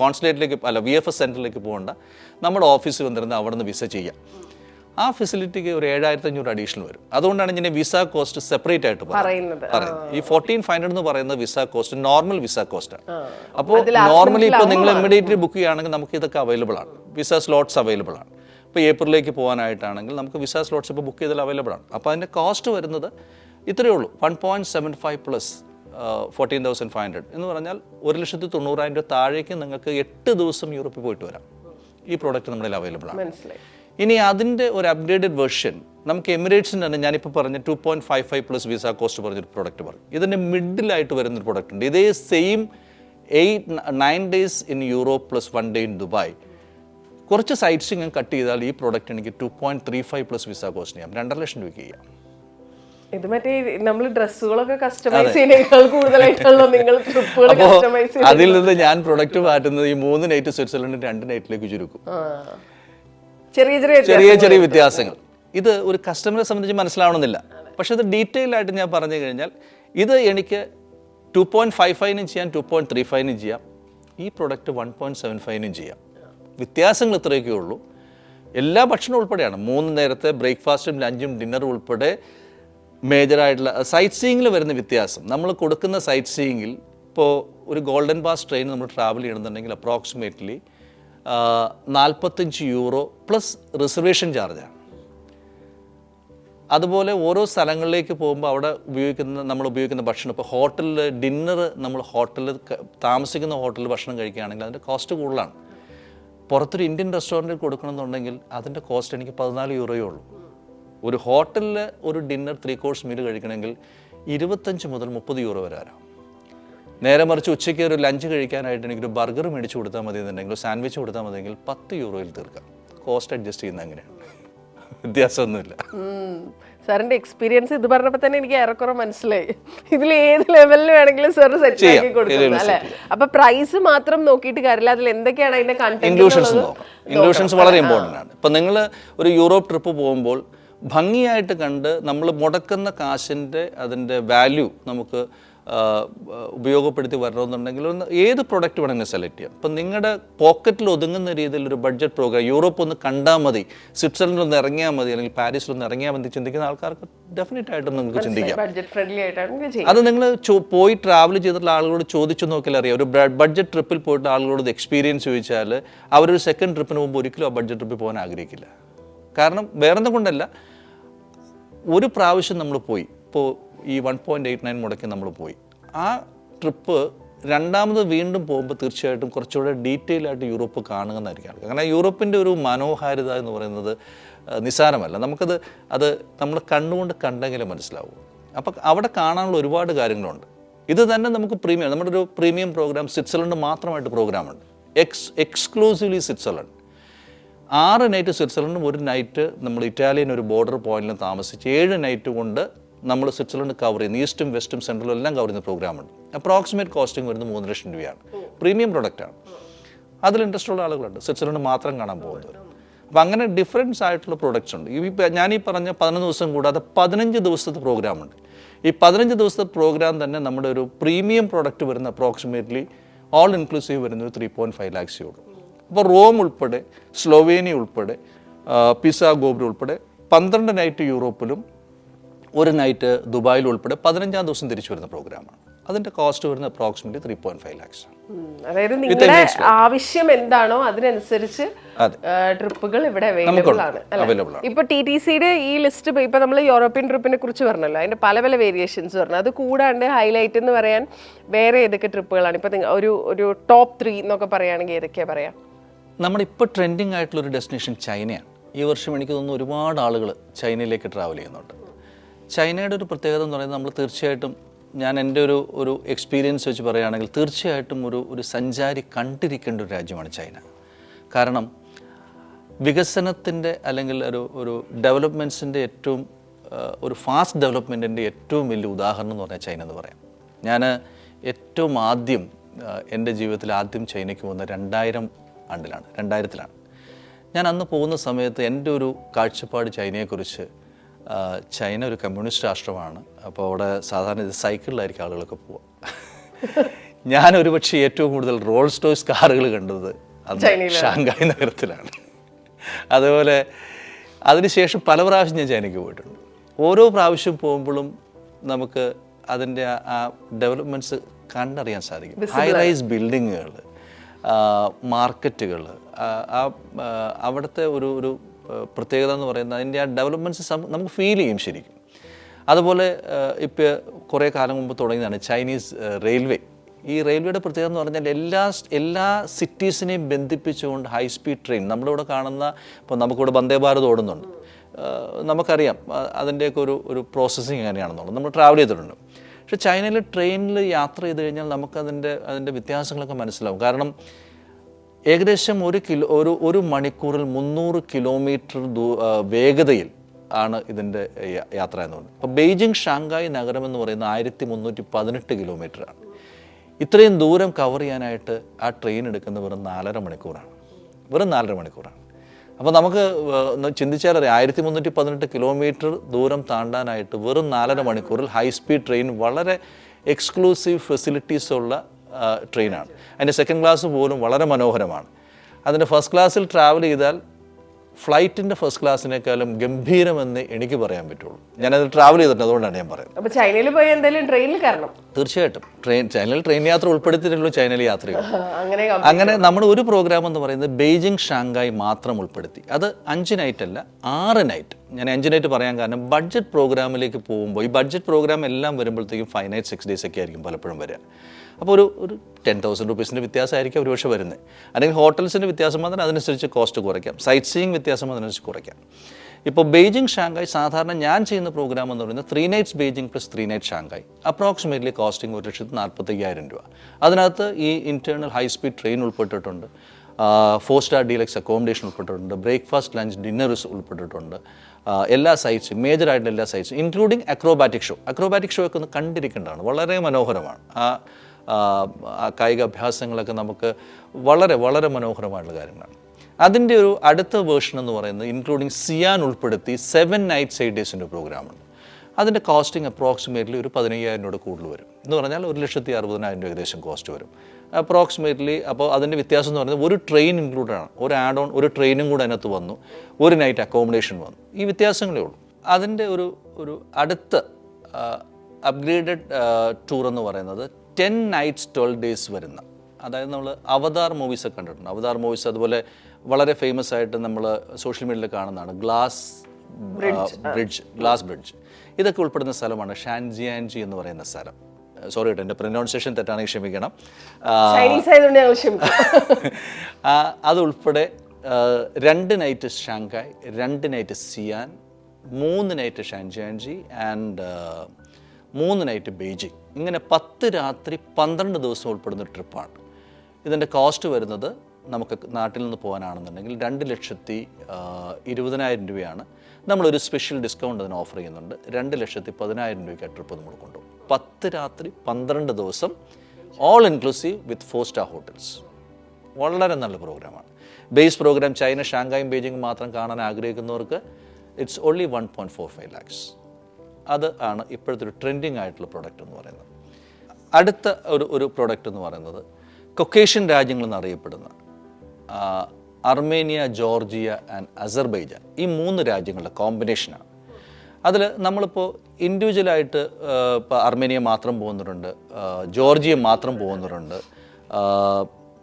കോൺസുലേറ്റിലേക്ക് അല്ല വി എഫ് എസ് സെന്ററിലേക്ക് പോകേണ്ട. നമ്മുടെ ഓഫീസിൽ വന്നിരുന്ന് അവിടെ നിന്ന് വിസ ചെയ്യാം. ആ ഫെസിലിറ്റിക്ക് ഒരു ഏഴായിരത്തി അഞ്ഞൂറ് അഡീഷണൽ വരും. അതുകൊണ്ടാണ് ഇതിന്റെ വിസ കോസ്റ്റ് സെപ്പറേറ്റ് ആയിട്ട് പറയുന്നത്. ഈ ഫോർട്ടീൻ ഫൈവ് ഹൺഡ്രഡ് എന്ന് പറയുന്ന visa cost normal visa cost ആണ്. അപ്പോൾ നോർമലി ഇപ്പോൾ നിങ്ങൾ ഇമ്മീഡിയറ്റ്ലി ബുക്ക് ചെയ്യുകയാണെങ്കിൽ നമുക്ക് ഇതൊക്കെ അവൈലബിൾ ആണ്. വിസ സ്ലോട്ട്സ് അവൈലബിൾ ആണ്. ഇപ്പോൾ ഏപ്രിലേക്ക് പോകാനായിട്ടാണെങ്കിൽ നമുക്ക് വിസ സ്ലോട്ട്സ് ഇപ്പോൾ ബുക്ക് ചെയ്താൽ അവൈലബിൾ ആണ്. അപ്പോൾ അതിന്റെ കോസ്റ്റ് വരുന്നത് ഇത്രയേ ഉള്ളൂ. One point seven five plus fourteen thousand five hundred എന്ന് പറഞ്ഞാൽ ഒരു ലക്ഷത്തി തൊണ്ണൂറായിരം രൂപ താഴേക്ക് നിങ്ങൾക്ക് എട്ട് ദിവസം യൂറോപ്പിൽ പോയിട്ട് വരാം. ഈ പ്രോഡക്റ്റ് നമ്മളിൽ അവൈലബിൾ ആണ്. മനസ്സിലായി. ഇനി അതിന്റെ ഒരു അപ്ഗ്രേഡഡ് വെർഷൻ നമുക്ക് എമിറേറ്റ്സിന്റെ തന്നെ ഞാനിപ്പോൾ പറഞ്ഞ two point five five plus visa cost പറഞ്ഞൊരു പ്രോഡക്റ്റ് പറഞ്ഞു ഇതിന്റെ മിഡിലായിട്ട് വരുന്നൊരു പ്രോഡക്റ്റ് ഉണ്ട്. ഇതേ same eight nine days in Europe plus one day in Dubai കുറച്ച് സൈറ്റ്സ് ഞാൻ കട്ട് ചെയ്താൽ ഈ പ്രോഡക്റ്റ് എനിക്ക് two point three five plus visa cost ചെയ്യാം. രണ്ടര ലക്ഷം രൂപയ്ക്ക് ചെയ്യാം. ഇത് മറ്റേ നമ്മൾ ഡ്രസ്സുകളൊക്കെ കസ്റ്റമൈസ് കൂടുതലായിട്ടുള്ള നിങ്ങൾ ട്രിപ്പുകൾ കസ്റ്റമൈസ് അതിൽ നിന്ന് ഞാൻ പ്രൊഡക്റ്റ് മാറ്റുന്നത് ഈ മൂന്ന് നൈറ്റ് സ്വിറ്റ്സർലൻഡ് രണ്ട് നൈറ്റിലേക്ക് ചുരുക്കും. ചെറിയ ചെറിയ ചെറിയ ചെറിയ വ്യത്യാസങ്ങൾ ഇത് ഒരു കസ്റ്റമറെ സംബന്ധിച്ച് മനസ്സിലാവണമെന്നില്ല. പക്ഷേ ഇത് ഡീറ്റെയിൽ ആയിട്ട് ഞാൻ പറഞ്ഞു കഴിഞ്ഞാൽ ഇത് എനിക്ക് ടു പോയിന്റ് ഫൈവ് ഫൈവിനും ചെയ്യാം ടു പോയിന്റ് ത്രീ ഫൈവിനും ചെയ്യാം. ഈ പ്രൊഡക്റ്റ് വൺ പോയിന്റ് സെവൻ ഫൈവിനും ചെയ്യാം. വ്യത്യാസങ്ങൾ ഇത്രയൊക്കെ ഉള്ളൂ. എല്ലാ ഭക്ഷണവും ഉൾപ്പെടെയാണ്. മൂന്ന് നേരത്തെ ബ്രേക്ക്ഫാസ്റ്റും ലഞ്ചും ഡിന്നറും ഉൾപ്പെടെ മേജറായിട്ടുള്ള സൈറ്റ് സീയിങ്ങിൽ വരുന്ന വ്യത്യാസം. നമ്മൾ കൊടുക്കുന്ന സൈറ്റ് സീയിങ്ങിൽ ഇപ്പോൾ ഒരു ഗോൾഡൻ പാസ് ട്രെയിൻ നമ്മൾ ട്രാവൽ ചെയ്യണമെന്നുണ്ടെങ്കിൽ അപ്രോക്സിമേറ്റ്ലി നാൽപ്പത്തഞ്ച് യൂറോ പ്ലസ് റിസർവേഷൻ ചാർജാണ് അതുപോലെ ഓരോ സ്ഥലങ്ങളിലേക്ക് പോകുമ്പോൾ അവിടെ ഉപയോഗിക്കുന്ന നമ്മൾ ഉപയോഗിക്കുന്ന ഭക്ഷണം ഇപ്പോൾ ഹോട്ടലിൽ ഡിന്നർ നമ്മൾ ഹോട്ടലിൽ താമസിക്കുന്ന ഹോട്ടലിൽ ഭക്ഷണം കഴിക്കുകയാണെങ്കിൽ അതിന്റെ കോസ്റ്റ് കൂടുതലാണ്. പുറത്തൊരു ഇന്ത്യൻ റെസ്റ്റോറന്റിൽ കൊടുക്കണമെന്നുണ്ടെങ്കിൽ അതിന്റെ കോസ്റ്റ് എനിക്ക് പതിനാല് യൂറോയേ ഉള്ളൂ. ഒരു ഹോട്ടലിൽ ഒരു ഡിന്നർ ത്രീ കോഴ്സ് മീൽ കഴിക്കണമെങ്കിൽ ഇരുപത്തഞ്ച് മുതൽ മുപ്പത് യൂറോ വരെ വരാം. നേരെ മറിച്ച് ഉച്ചയ്ക്ക് ഒരു ലഞ്ച് കഴിക്കാനായിട്ട് എനിക്കൊരു ബർഗർ മേടിച്ച് കൊടുത്താൽ മതി എന്നുണ്ടെങ്കിൽ സാൻഡ്വിച്ച് കൊടുത്താൽ മതിയെങ്കിൽ പത്ത് യൂറോയിൽ തീർക്കാം. കോസ്റ്റ് അഡ്ജസ്റ്റ് ചെയ്യുന്ന അങ്ങനെയാണ്. വ്യത്യാസമൊന്നുമില്ല. സാറിന്റെ എക്സ്പീരിയൻസ് ഇത് പറഞ്ഞപ്പോൾ തന്നെ എനിക്ക് ഏറെക്കുറെ മനസ്സിലായി. ഇതിൽ ഏത് ലെവലിൽ വേണമെങ്കിലും സാർ സെറ്റ് ചെയ്യാൻ ആക്കി കൊടുക്കുന്നു ഏത് അല്ലെ? അപ്പൊ പ്രൈസ് മാത്രം നോക്കിയിട്ട് കാര്യമില്ല. അതിൽ എന്തൊക്കെയാണ് അതിന്റെ ഇൻക്ലൂഷൻസ് ഇൻക്ലൂഷൻസ് വളരെ ഇമ്പോർട്ടന്റ് ആണ്. ഇപ്പൊ നിങ്ങൾ ഒരു യൂറോപ്പ് ട്രിപ്പ് പോകുമ്പോൾ ഭംഗിയായിട്ട് കണ്ട് നമ്മൾ മുടക്കുന്ന കാശിന്റെ അതിന്റെ വാല്യൂ നമുക്ക് ഉപയോഗപ്പെടുത്തി വരണമെന്നുണ്ടെങ്കിൽ ഒന്ന് ഏത് പ്രൊഡക്റ്റ് വേണമെങ്കിലും സെലക്ട് ചെയ്യാം. അപ്പം നിങ്ങളുടെ പോക്കറ്റിൽ ഒതുങ്ങുന്ന രീതിയിൽ ഒരു ബഡ്ജറ്റ് പ്രോഗ്രാം യൂറോപ്പ് ഒന്ന് കണ്ടാൽ മതി സ്വിറ്റ്സർലൻഡിൽ ഒന്ന് ഇറങ്ങിയാൽ മതി അല്ലെങ്കിൽ പാരീസിൽ ഒന്ന് ഇറങ്ങിയാൽ മതി ചിന്തിക്കുന്ന ആൾക്കാർക്ക് ഡെഫിനറ്റ് ആയിട്ടും നിങ്ങൾക്ക് ചിന്തിക്കാം. അത് നിങ്ങൾ പോയി ട്രാവൽ ചെയ്തിട്ടുള്ള ആളുകളോട് ചോദിച്ചു നോക്കിയാൽ അറിയാം. ഒരു ബഡ്ജറ്റ് ട്രിപ്പിൽ പോയിട്ട് ആളുകളോട് എക്സ്പീരിയൻസ് ചോദിച്ചാൽ അവരൊരു സെക്കൻഡ് ട്രിപ്പിന് മുമ്പ് ഒരിക്കലും ആ ബഡ്ജറ്റ് ട്രിപ്പിൽ പോകാൻ ആഗ്രഹിക്കില്ല. കാരണം വേറെന്തും കൊണ്ടല്ല ഒരു പ്രാവശ്യം നമ്മൾ പോയി. ഇപ്പോൾ ഈ വൺ പോയിന്റ് എയ്റ്റ് നയൻ മുടക്കി നമ്മൾ പോയി. ആ ട്രിപ്പ് രണ്ടാമത് വീണ്ടും പോകുമ്പോൾ തീർച്ചയായിട്ടും കുറച്ചുകൂടെ ഡീറ്റെയിൽ ആയിട്ട് യൂറോപ്പ് കാണുക എന്നായിരിക്കും ആൾക്കാർ കാരണം യൂറോപ്പിന്റെ ഒരു മനോഹാരിത എന്ന് പറയുന്നത് നിസ്സാരമല്ല. നമുക്കത് അത് നമ്മൾ കണ്ണുകൊണ്ട് കണ്ടെങ്കിലേ മനസ്സിലാവൂ. അപ്പോൾ അവിടെ കാണാനുള്ള ഒരുപാട് കാര്യങ്ങളുണ്ട്. ഇത് തന്നെ നമുക്ക് പ്രീമിയം നമ്മുടെ ഒരു പ്രീമിയം പ്രോഗ്രാം സ്വിറ്റ്സർലൻഡ് മാത്രമായിട്ട് പ്രോഗ്രാമുണ്ട് എക്സ് എക്സ്ക്ലൂസീവ്ലി സ്വിറ്റ്സർലൻഡ്. ആറ് നൈറ്റ് സ്വിറ്റ്സർലൻഡും ഒരു നൈറ്റ് നമ്മൾ ഇറ്റാലിയൻ ഒരു ബോർഡർ പോയിന്റിൽ താമസിച്ച് ഏഴ് നൈറ്റ് കൊണ്ട് നമ്മൾ സ്വിറ്റ്സർലൻഡ് കവർ ചെയ്യുന്ന ഈസ്റ്റും വെസ്റ്റും സെൻട്രലും എല്ലാം കവർ ചെയ്യുന്ന പ്രോഗ്രാമുണ്ട് അപ്രോക്സിമേറ്റ് കോസ്റ്റിംഗ് വരുന്നത് മൂന്ന് ലക്ഷം രൂപയാണ്. പ്രീമിയം പ്രൊഡക്റ്റാണ് അതിൽ ഇൻട്രസ്റ്റ് ഉള്ള ആളുകളുണ്ട്. സ്വിറ്റ്സർലൻഡ് മാത്രം കാണാൻ പോകുന്നവർ അപ്പം അങ്ങനെ ഡിഫറൻസ് ആയിട്ടുള്ള പ്രൊഡക്ട്സ് ഉണ്ട്. ഈ ഞാനീ പറഞ്ഞ പതിനൊന്ന് ദിവസം കൂടാതെ പതിനഞ്ച് ദിവസത്തെ പ്രോഗ്രാമുണ്ട് ഈ പതിനഞ്ച് ദിവസത്തെ പ്രോഗ്രാം തന്നെ നമ്മുടെ ഒരു പ്രീമിയം പ്രൊഡക്റ്റ് വരുന്ന അപ്രോക്സിമേറ്റ്ലി ഓൾ ഇൻക്ലൂസീവ് വരുന്ന ഒരു ത്രീ പോയിന്റ് ഫൈവ് ലാക്സേ ഉള്ളൂ. അപ്പോൾ റോം ഉൾപ്പെടെ സ്ലോവേനിയ ഉൾപ്പെടെ പിസ ഗോപുരം ഉൾപ്പെടെ പന്ത്രണ്ട് നൈറ്റ് യൂറോപ്പിലും ഒരു നൈറ്റ് ദുബായിൽ ഉൾപ്പെടെ പതിനഞ്ചാം ദിവസം തിരിച്ചു വരുന്ന പ്രോഗ്രാമാണ് അതിന്റെ കോസ്റ്റ് വരുന്ന approximate three point five lakhs അതായത് നിങ്ങളുടെ ആവശ്യം എന്താണോ അതിനനുസരിച്ച് ട്രിപ്പുകൾ ഇവിടെ അവൈലബിൾ. ആണ് ഇപ്പൊ ടി ടി സിയുടെ ഈ ലിസ്റ്റ് ഇപ്പൊ നമ്മൾ യൂറോപ്യൻ ട്രിപ്പിനെ കുറിച്ച് പറഞ്ഞല്ലോ. അതിന്റെ പല പല വേരിയേഷൻസ് പറഞ്ഞു അത് കൂടാണ്ട് ഹൈലൈറ്റ് എന്ന് പറയാൻ വേറെ ഏതൊക്കെ ട്രിപ്പുകളാണ് ഇപ്പൊ ഒരു ഒരു ടോപ്പ് ത്രീ എന്നൊക്കെ പറയുകയാണെങ്കിൽ ഏതൊക്കെയാ പറയാ? നമ്മളിപ്പോൾ ട്രെൻഡിങ് ആയിട്ടുള്ള ഒരു ഡെസ്റ്റിനേഷൻ ചൈനയാണ്. ഈ വർഷം എനിക്ക് തോന്നുന്നു ഒരുപാട് ആളുകൾ ചൈനയിലേക്ക് ട്രാവൽ ചെയ്യുന്നുണ്ട്. ചൈനയുടെ ഒരു പ്രത്യേകത എന്ന് പറയുന്നത് നമ്മൾ തീർച്ചയായിട്ടും ഞാൻ എന്റെ ഒരു ഒരു എക്സ്പീരിയൻസ് വെച്ച് പറയുകയാണെങ്കിൽ തീർച്ചയായിട്ടും ഒരു ഒരു സഞ്ചാരി കണ്ടിരിക്കേണ്ട ഒരു രാജ്യമാണ് ചൈന. കാരണം വികസനത്തിന്റെ അല്ലെങ്കിൽ ഒരു ഒരു ഡെവലപ്മെന്റ്സിന്റെ ഏറ്റവും ഒരു ഫാസ്റ്റ് ഡെവലപ്മെന്റിന്റെ ഏറ്റവും വലിയ ഉദാഹരണം എന്ന് പറഞ്ഞാൽ ചൈന എന്ന് പറയാം. ഞാൻ ഏറ്റവും ആദ്യം എന്റെ ജീവിതത്തിൽ ആദ്യം ചൈനയ്ക്ക് പോകുന്ന രണ്ടായിരം ആണ്ടിലാണ് രണ്ടായിരത്തിലാണ്. ഞാൻ അന്ന് പോകുന്ന സമയത്ത് എന്റെ ഒരു കാഴ്ചപ്പാട് ചൈനയെക്കുറിച്ച് ചൈന ഒരു കമ്മ്യൂണിസ്റ്റ് രാഷ്ട്രമാണ്. അപ്പോൾ അവിടെ സാധാരണ ഇത് സൈക്കിളിലായിരിക്കും ആളുകളൊക്കെ പോവുക. ഞാൻ ഒരുപക്ഷെ ഏറ്റവും കൂടുതൽ റോൾസ് ടോയ്സ് കാറുകൾ കണ്ടത് അന്ന് ഷാങ്കായ് നഗരത്തിലാണ്. അതുപോലെ അതിനുശേഷം പല പ്രാവശ്യം ഞാൻ ചൈനയ്ക്ക് പോയിട്ടുണ്ട്. ഓരോ പ്രാവശ്യം പോകുമ്പോഴും നമുക്ക് അതിന്റെ ആ- ഡെവലപ്മെന്റ്സ് കണ്ടറിയാൻ സാധിക്കും. ഹൈ റൈസ് ബിൽഡിങ്ങുകൾ മാർക്കറ്റുകൾ ആ അവിടുത്തെ ഒരു ഒരു പ്രത്യേകത എന്ന് പറയുന്നത് അതിന്റെ ആ ഡെവലപ്മെന്റ്സ് നമുക്ക് ഫീൽ ചെയ്യും ശരിക്കും. അതുപോലെ ഇപ്പോൾ കുറേ കാലം മുമ്പ് തുടങ്ങിയതാണ് ചൈനീസ് റെയിൽവേ. ഈ റെയിൽവേയുടെ പ്രത്യേകത എന്ന് പറഞ്ഞാൽ എല്ലാ എല്ലാ സിറ്റീസിനെയും ബന്ധിപ്പിച്ചുകൊണ്ട് ഹൈ സ്പീഡ് ട്രെയിൻ നമ്മളിവിടെ കാണുന്ന ഇപ്പോൾ നമുക്കിവിടെ വന്ദേ ഭാരത് ഓടുന്നുണ്ട്. നമുക്കറിയാം അതിന്റെയൊക്കെ ഒരു ഒരു പ്രോസസ്സിങ് എങ്ങനെയാണെന്നുള്ളത്. നമ്മൾ ട്രാവൽ ചെയ്തിട്ടുണ്ട്. പക്ഷേ ചൈനയിൽ ട്രെയിനിൽ യാത്ര ചെയ്ത് കഴിഞ്ഞാൽ നമുക്കതിന്റെ അതിന്റെ വ്യത്യാസങ്ങളൊക്കെ മനസ്സിലാവും. കാരണം ഏകദേശം ഒരു കിലോ ഒരു ഒരു മണിക്കൂറിൽ മുന്നൂറ് കിലോമീറ്റർ ദൂ വേഗതയിൽ ആണ് ഇതിന്റെ യാത്ര എന്ന് പറയുന്നത്. അപ്പോൾ ബെയ്ജിങ് ഷാങ്കായ് നഗരം എന്ന് പറയുന്നത് ആയിരത്തി മുന്നൂറ്റി പതിനെട്ട് കിലോമീറ്ററാണ് ഇത്രയും ദൂരം കവർ ചെയ്യാനായിട്ട് ആ ട്രെയിൻ എടുക്കുന്നത് വെറും നാലര മണിക്കൂറാണ്. വെറും നാലര മണിക്കൂറാണ്. അപ്പോൾ നമുക്ക് ചിന്തിച്ചാൽ അറിയാം ആയിരത്തി മുന്നൂറ്റി പതിനെട്ട് കിലോമീറ്റർ ദൂരം താണ്ടാനായിട്ട് വെറും നാലര മണിക്കൂറിൽ ഹൈ സ്പീഡ് ട്രെയിൻ വളരെ എക്സ്ക്ലൂസീവ് ഫെസിലിറ്റീസ് ഉള്ള ട്രെയിനാണ്. അതിന്റെ സെക്കൻഡ് ക്ലാസ് പോലും വളരെ മനോഹരമാണ്. അതിന്റെ ഫസ്റ്റ് ക്ലാസ്സിൽ ട്രാവൽ ചെയ്താൽ ഫ്ലൈറ്റിന്റെ ഫസ്റ്റ് ക്ലാസ്സിനേക്കാളും ഗംഭീരമെന്ന് എനിക്ക് പറയാൻ പറ്റുള്ളൂ. ഞാനത് ട്രാവൽ ചെയ്തിട്ടുണ്ട് അതുകൊണ്ടാണ് ഞാൻ പറയുന്നത്. അപ്പോൾ ചൈനയിൽ പോയി എന്തെങ്കിലും ട്രെയിനിൽ കയറണം. തീർച്ചയായിട്ടും. ട്രെയിൻ ചൈനയിൽ ട്രെയിൻ യാത്ര ഉൾപ്പെടുത്തിയിട്ടുള്ളൂ ചൈനയിൽ യാത്രകൾ അങ്ങനെ അങ്ങനെ നമ്മൾ ഒരു പ്രോഗ്രാം എന്ന് പറയുന്നത് ബെയ്ജിങ് ഷാങ്കായ് മാത്രം ഉൾപ്പെടുത്തി. അത് അഞ്ച് നൈറ്റ് അല്ല ആറ് നൈറ്റ് ഞാൻ അഞ്ച് നൈറ്റ് പറയാൻ കാരണം ബഡ്ജറ്റ് പ്രോഗ്രാമിലേക്ക് പോകുമ്പോൾ ഈ ബഡ്ജറ്റ് പ്രോഗ്രാം എല്ലാം വരുമ്പോഴത്തേക്കും ഫൈവ് നൈറ്റ് സിക്സ് ഡേയ്സ് ഒക്കെ ആയിരിക്കും പലപ്പോഴും വരിക. അപ്പോൾ ഒരു ഒരു ടെൻ തൗസൻഡ് റുപ്പീസിന്റെ വ്യത്യാസമായിരിക്കും ഒരുപക്ഷെ വരുന്നത്. അല്ലെങ്കിൽ ഹോട്ടൽസിന്റെ വ്യത്യാസം വന്നാൽ അതിനനുസരിച്ച് കോസ്റ്റ് കുറയ്ക്കാം. സൈറ്റ് സീയിങ് വ്യത്യാസം അതിനനുസരിച്ച് കുറയ്ക്കാം. ഇപ്പോൾ ബെയ്ജിങ് ഷാങ്കായ് സാധാരണ ഞാൻ ചെയ്യുന്ന പ്രോഗ്രാം എന്ന് പറയുന്നത് three nights Beijing plus three night Shanghai approximately costing ഒരു ലക്ഷത്തി നാൽപ്പത്തയ്യായിരം രൂപ. അതിനകത്ത് ഈ ഇന്റേർണൽ ഹൈ സ്പീഡ് ട്രെയിൻ ഉൾപ്പെട്ടിട്ടുണ്ട്. ഫോർ സ്റ്റാർ ഡീലക്സ് അക്കോമഡേഷൻ ഉൾപ്പെട്ടിട്ടുണ്ട്. ബ്രേക്ക്ഫാസ്റ്റ് ലഞ്ച് ഡിന്നർസ് ഉൾപ്പെട്ടിട്ടുണ്ട്. എല്ലാ സൈറ്റ്സും മേജറായിട്ടുള്ള എല്ലാ സൈറ്റ്സും including acrobatic show acrobatic show ഒക്കെ ഒന്ന് കണ്ടിരിക്കേണ്ടതാണ്. വളരെ മനോഹരമാണ്. ആ കായിക അഭ്യാസങ്ങളൊക്കെ നമുക്ക് വളരെ വളരെ മനോഹരമായിട്ടുള്ള കാര്യങ്ങളാണ്. അതിന്റെ ഒരു അടുത്ത വേർഷൻ എന്ന് പറയുന്നത് ഇൻക്ലൂഡിങ് സിയാൻ ഉൾപ്പെടുത്തി സെവൻ നൈറ്റ്സ് എയ്റ്റ് ഡേയ്സിന്റെ പ്രോഗ്രാമുണ്ട് അതിന്റെ കോസ്റ്റിംഗ് അപ്രോക്സിമേറ്റ്ലി ഒരു പതിനയ്യായിരം രൂപ കൂടുതൽ വരും. എന്ന് പറഞ്ഞാൽ ഒരു ലക്ഷത്തി അറുപതിനായിരം രൂപ ഏകദേശം കോസ്റ്റ് വരും. അപ്രോക്സിമേറ്റ്ലി അപ്പോൾ അതിന്റെ വ്യത്യാസം എന്ന് പറയുന്നത് ഒരു ട്രെയിൻ ഇൻക്ലൂഡഡ് ആണ്. ഒരു ആഡ് ഓൺ ഒരു ട്രെയിനും കൂടെ അതിനകത്ത് വന്നു. ഒരു നൈറ്റ് അക്കോമഡേഷൻ വന്നു. ഈ വ്യത്യാസങ്ങളേ ഉള്ളൂ. അതിന്റെ ഒരു ഒരു അടുത്ത അപ്ഗ്രേഡഡ് ടൂർ എന്ന് പറയുന്നത് ടെൻ നൈറ്റ്സ് ട്വൽവ് ഡേയ്സ് വരുന്ന അതായത് നമ്മൾ അവതാർ മൂവീസ് ഒക്കെ കണ്ടിട്ടുണ്ട്. അവതാർ മൂവീസ് അതുപോലെ വളരെ ഫേമസ് ആയിട്ട് നമ്മൾ സോഷ്യൽ മീഡിയയിൽ കാണുന്നതാണ്. Glass bridge. Glass bridge. ഇതൊക്കെ ഉൾപ്പെടുന്ന സ്ഥലമാണ് ഷാൻജിയാൻജി എന്ന് പറയുന്ന സ്ഥലം. സോറി കേട്ടോ എന്റെ പ്രൊനൗൺസിയേഷൻ തെറ്റാണെങ്കിൽ ക്ഷമിക്കണം. അതുൾപ്പെടെ രണ്ട് നൈറ്റ് ഷാങ്കായ് രണ്ട് നൈറ്റ് സിയാൻ മൂന്ന് നൈറ്റ് ഷാൻജിയാൻജി ആൻഡ് മൂന്ന് നൈറ്റ് ബെയ്ജിങ്. ഇങ്ങനെ പത്ത് രാത്രി പന്ത്രണ്ട് ദിവസം ഉൾപ്പെടുന്ന ട്രിപ്പാണ്. ഇതിന്റെ കോസ്റ്റ് വരുന്നത് നമുക്ക് നാട്ടിൽ നിന്ന് പോകാനാണെന്നുണ്ടെങ്കിൽ രണ്ട് ലക്ഷത്തി ഇരുപതിനായിരം രൂപയാണ്. നമ്മളൊരു സ്പെഷ്യൽ ഡിസ്കൗണ്ട് അതിന് ഓഫർ ചെയ്യുന്നുണ്ട്. രണ്ട് ലക്ഷത്തി പതിനായിരം രൂപയ്ക്ക് ട്രിപ്പ് നമ്മൾ കൊണ്ടുപോകും. പത്ത് രാത്രി പന്ത്രണ്ട് ദിവസം all inclusive with four star hotels വളരെ നല്ല പ്രോഗ്രാമാണ് ബേസ് പ്രോഗ്രാം ചൈന ഷാങ്കായും ബീജിംഗ് മാത്രം കാണാൻ ആഗ്രഹിക്കുന്നവർക്ക് it's only one point four five lakhs അത് ആണ് ഇപ്പോഴത്തെ ഒരു ട്രെൻഡിങ് ആയിട്ടുള്ള പ്രോഡക്റ്റ് എന്ന് പറയുന്നത്. അടുത്ത ഒരു ഒരു പ്രോഡക്റ്റ് എന്ന് പറയുന്നത് കൊക്കേഷ്യൻ രാജ്യങ്ങളെന്ന് അറിയപ്പെടുന്ന ആ, അർമേനിയ ജോർജിയ ആൻഡ് അസർബൈജാൻ ഈ മൂന്ന് രാജ്യങ്ങളുടെ കോമ്പിനേഷനാണ് അതിൽ നമ്മളിപ്പോൾ ഇൻഡിവിജ്വലായിട്ട് ഇപ്പോൾ അർമേനിയ മാത്രം പോകുന്നവരുണ്ട് ജോർജിയ മാത്രം പോകുന്നവരുണ്ട്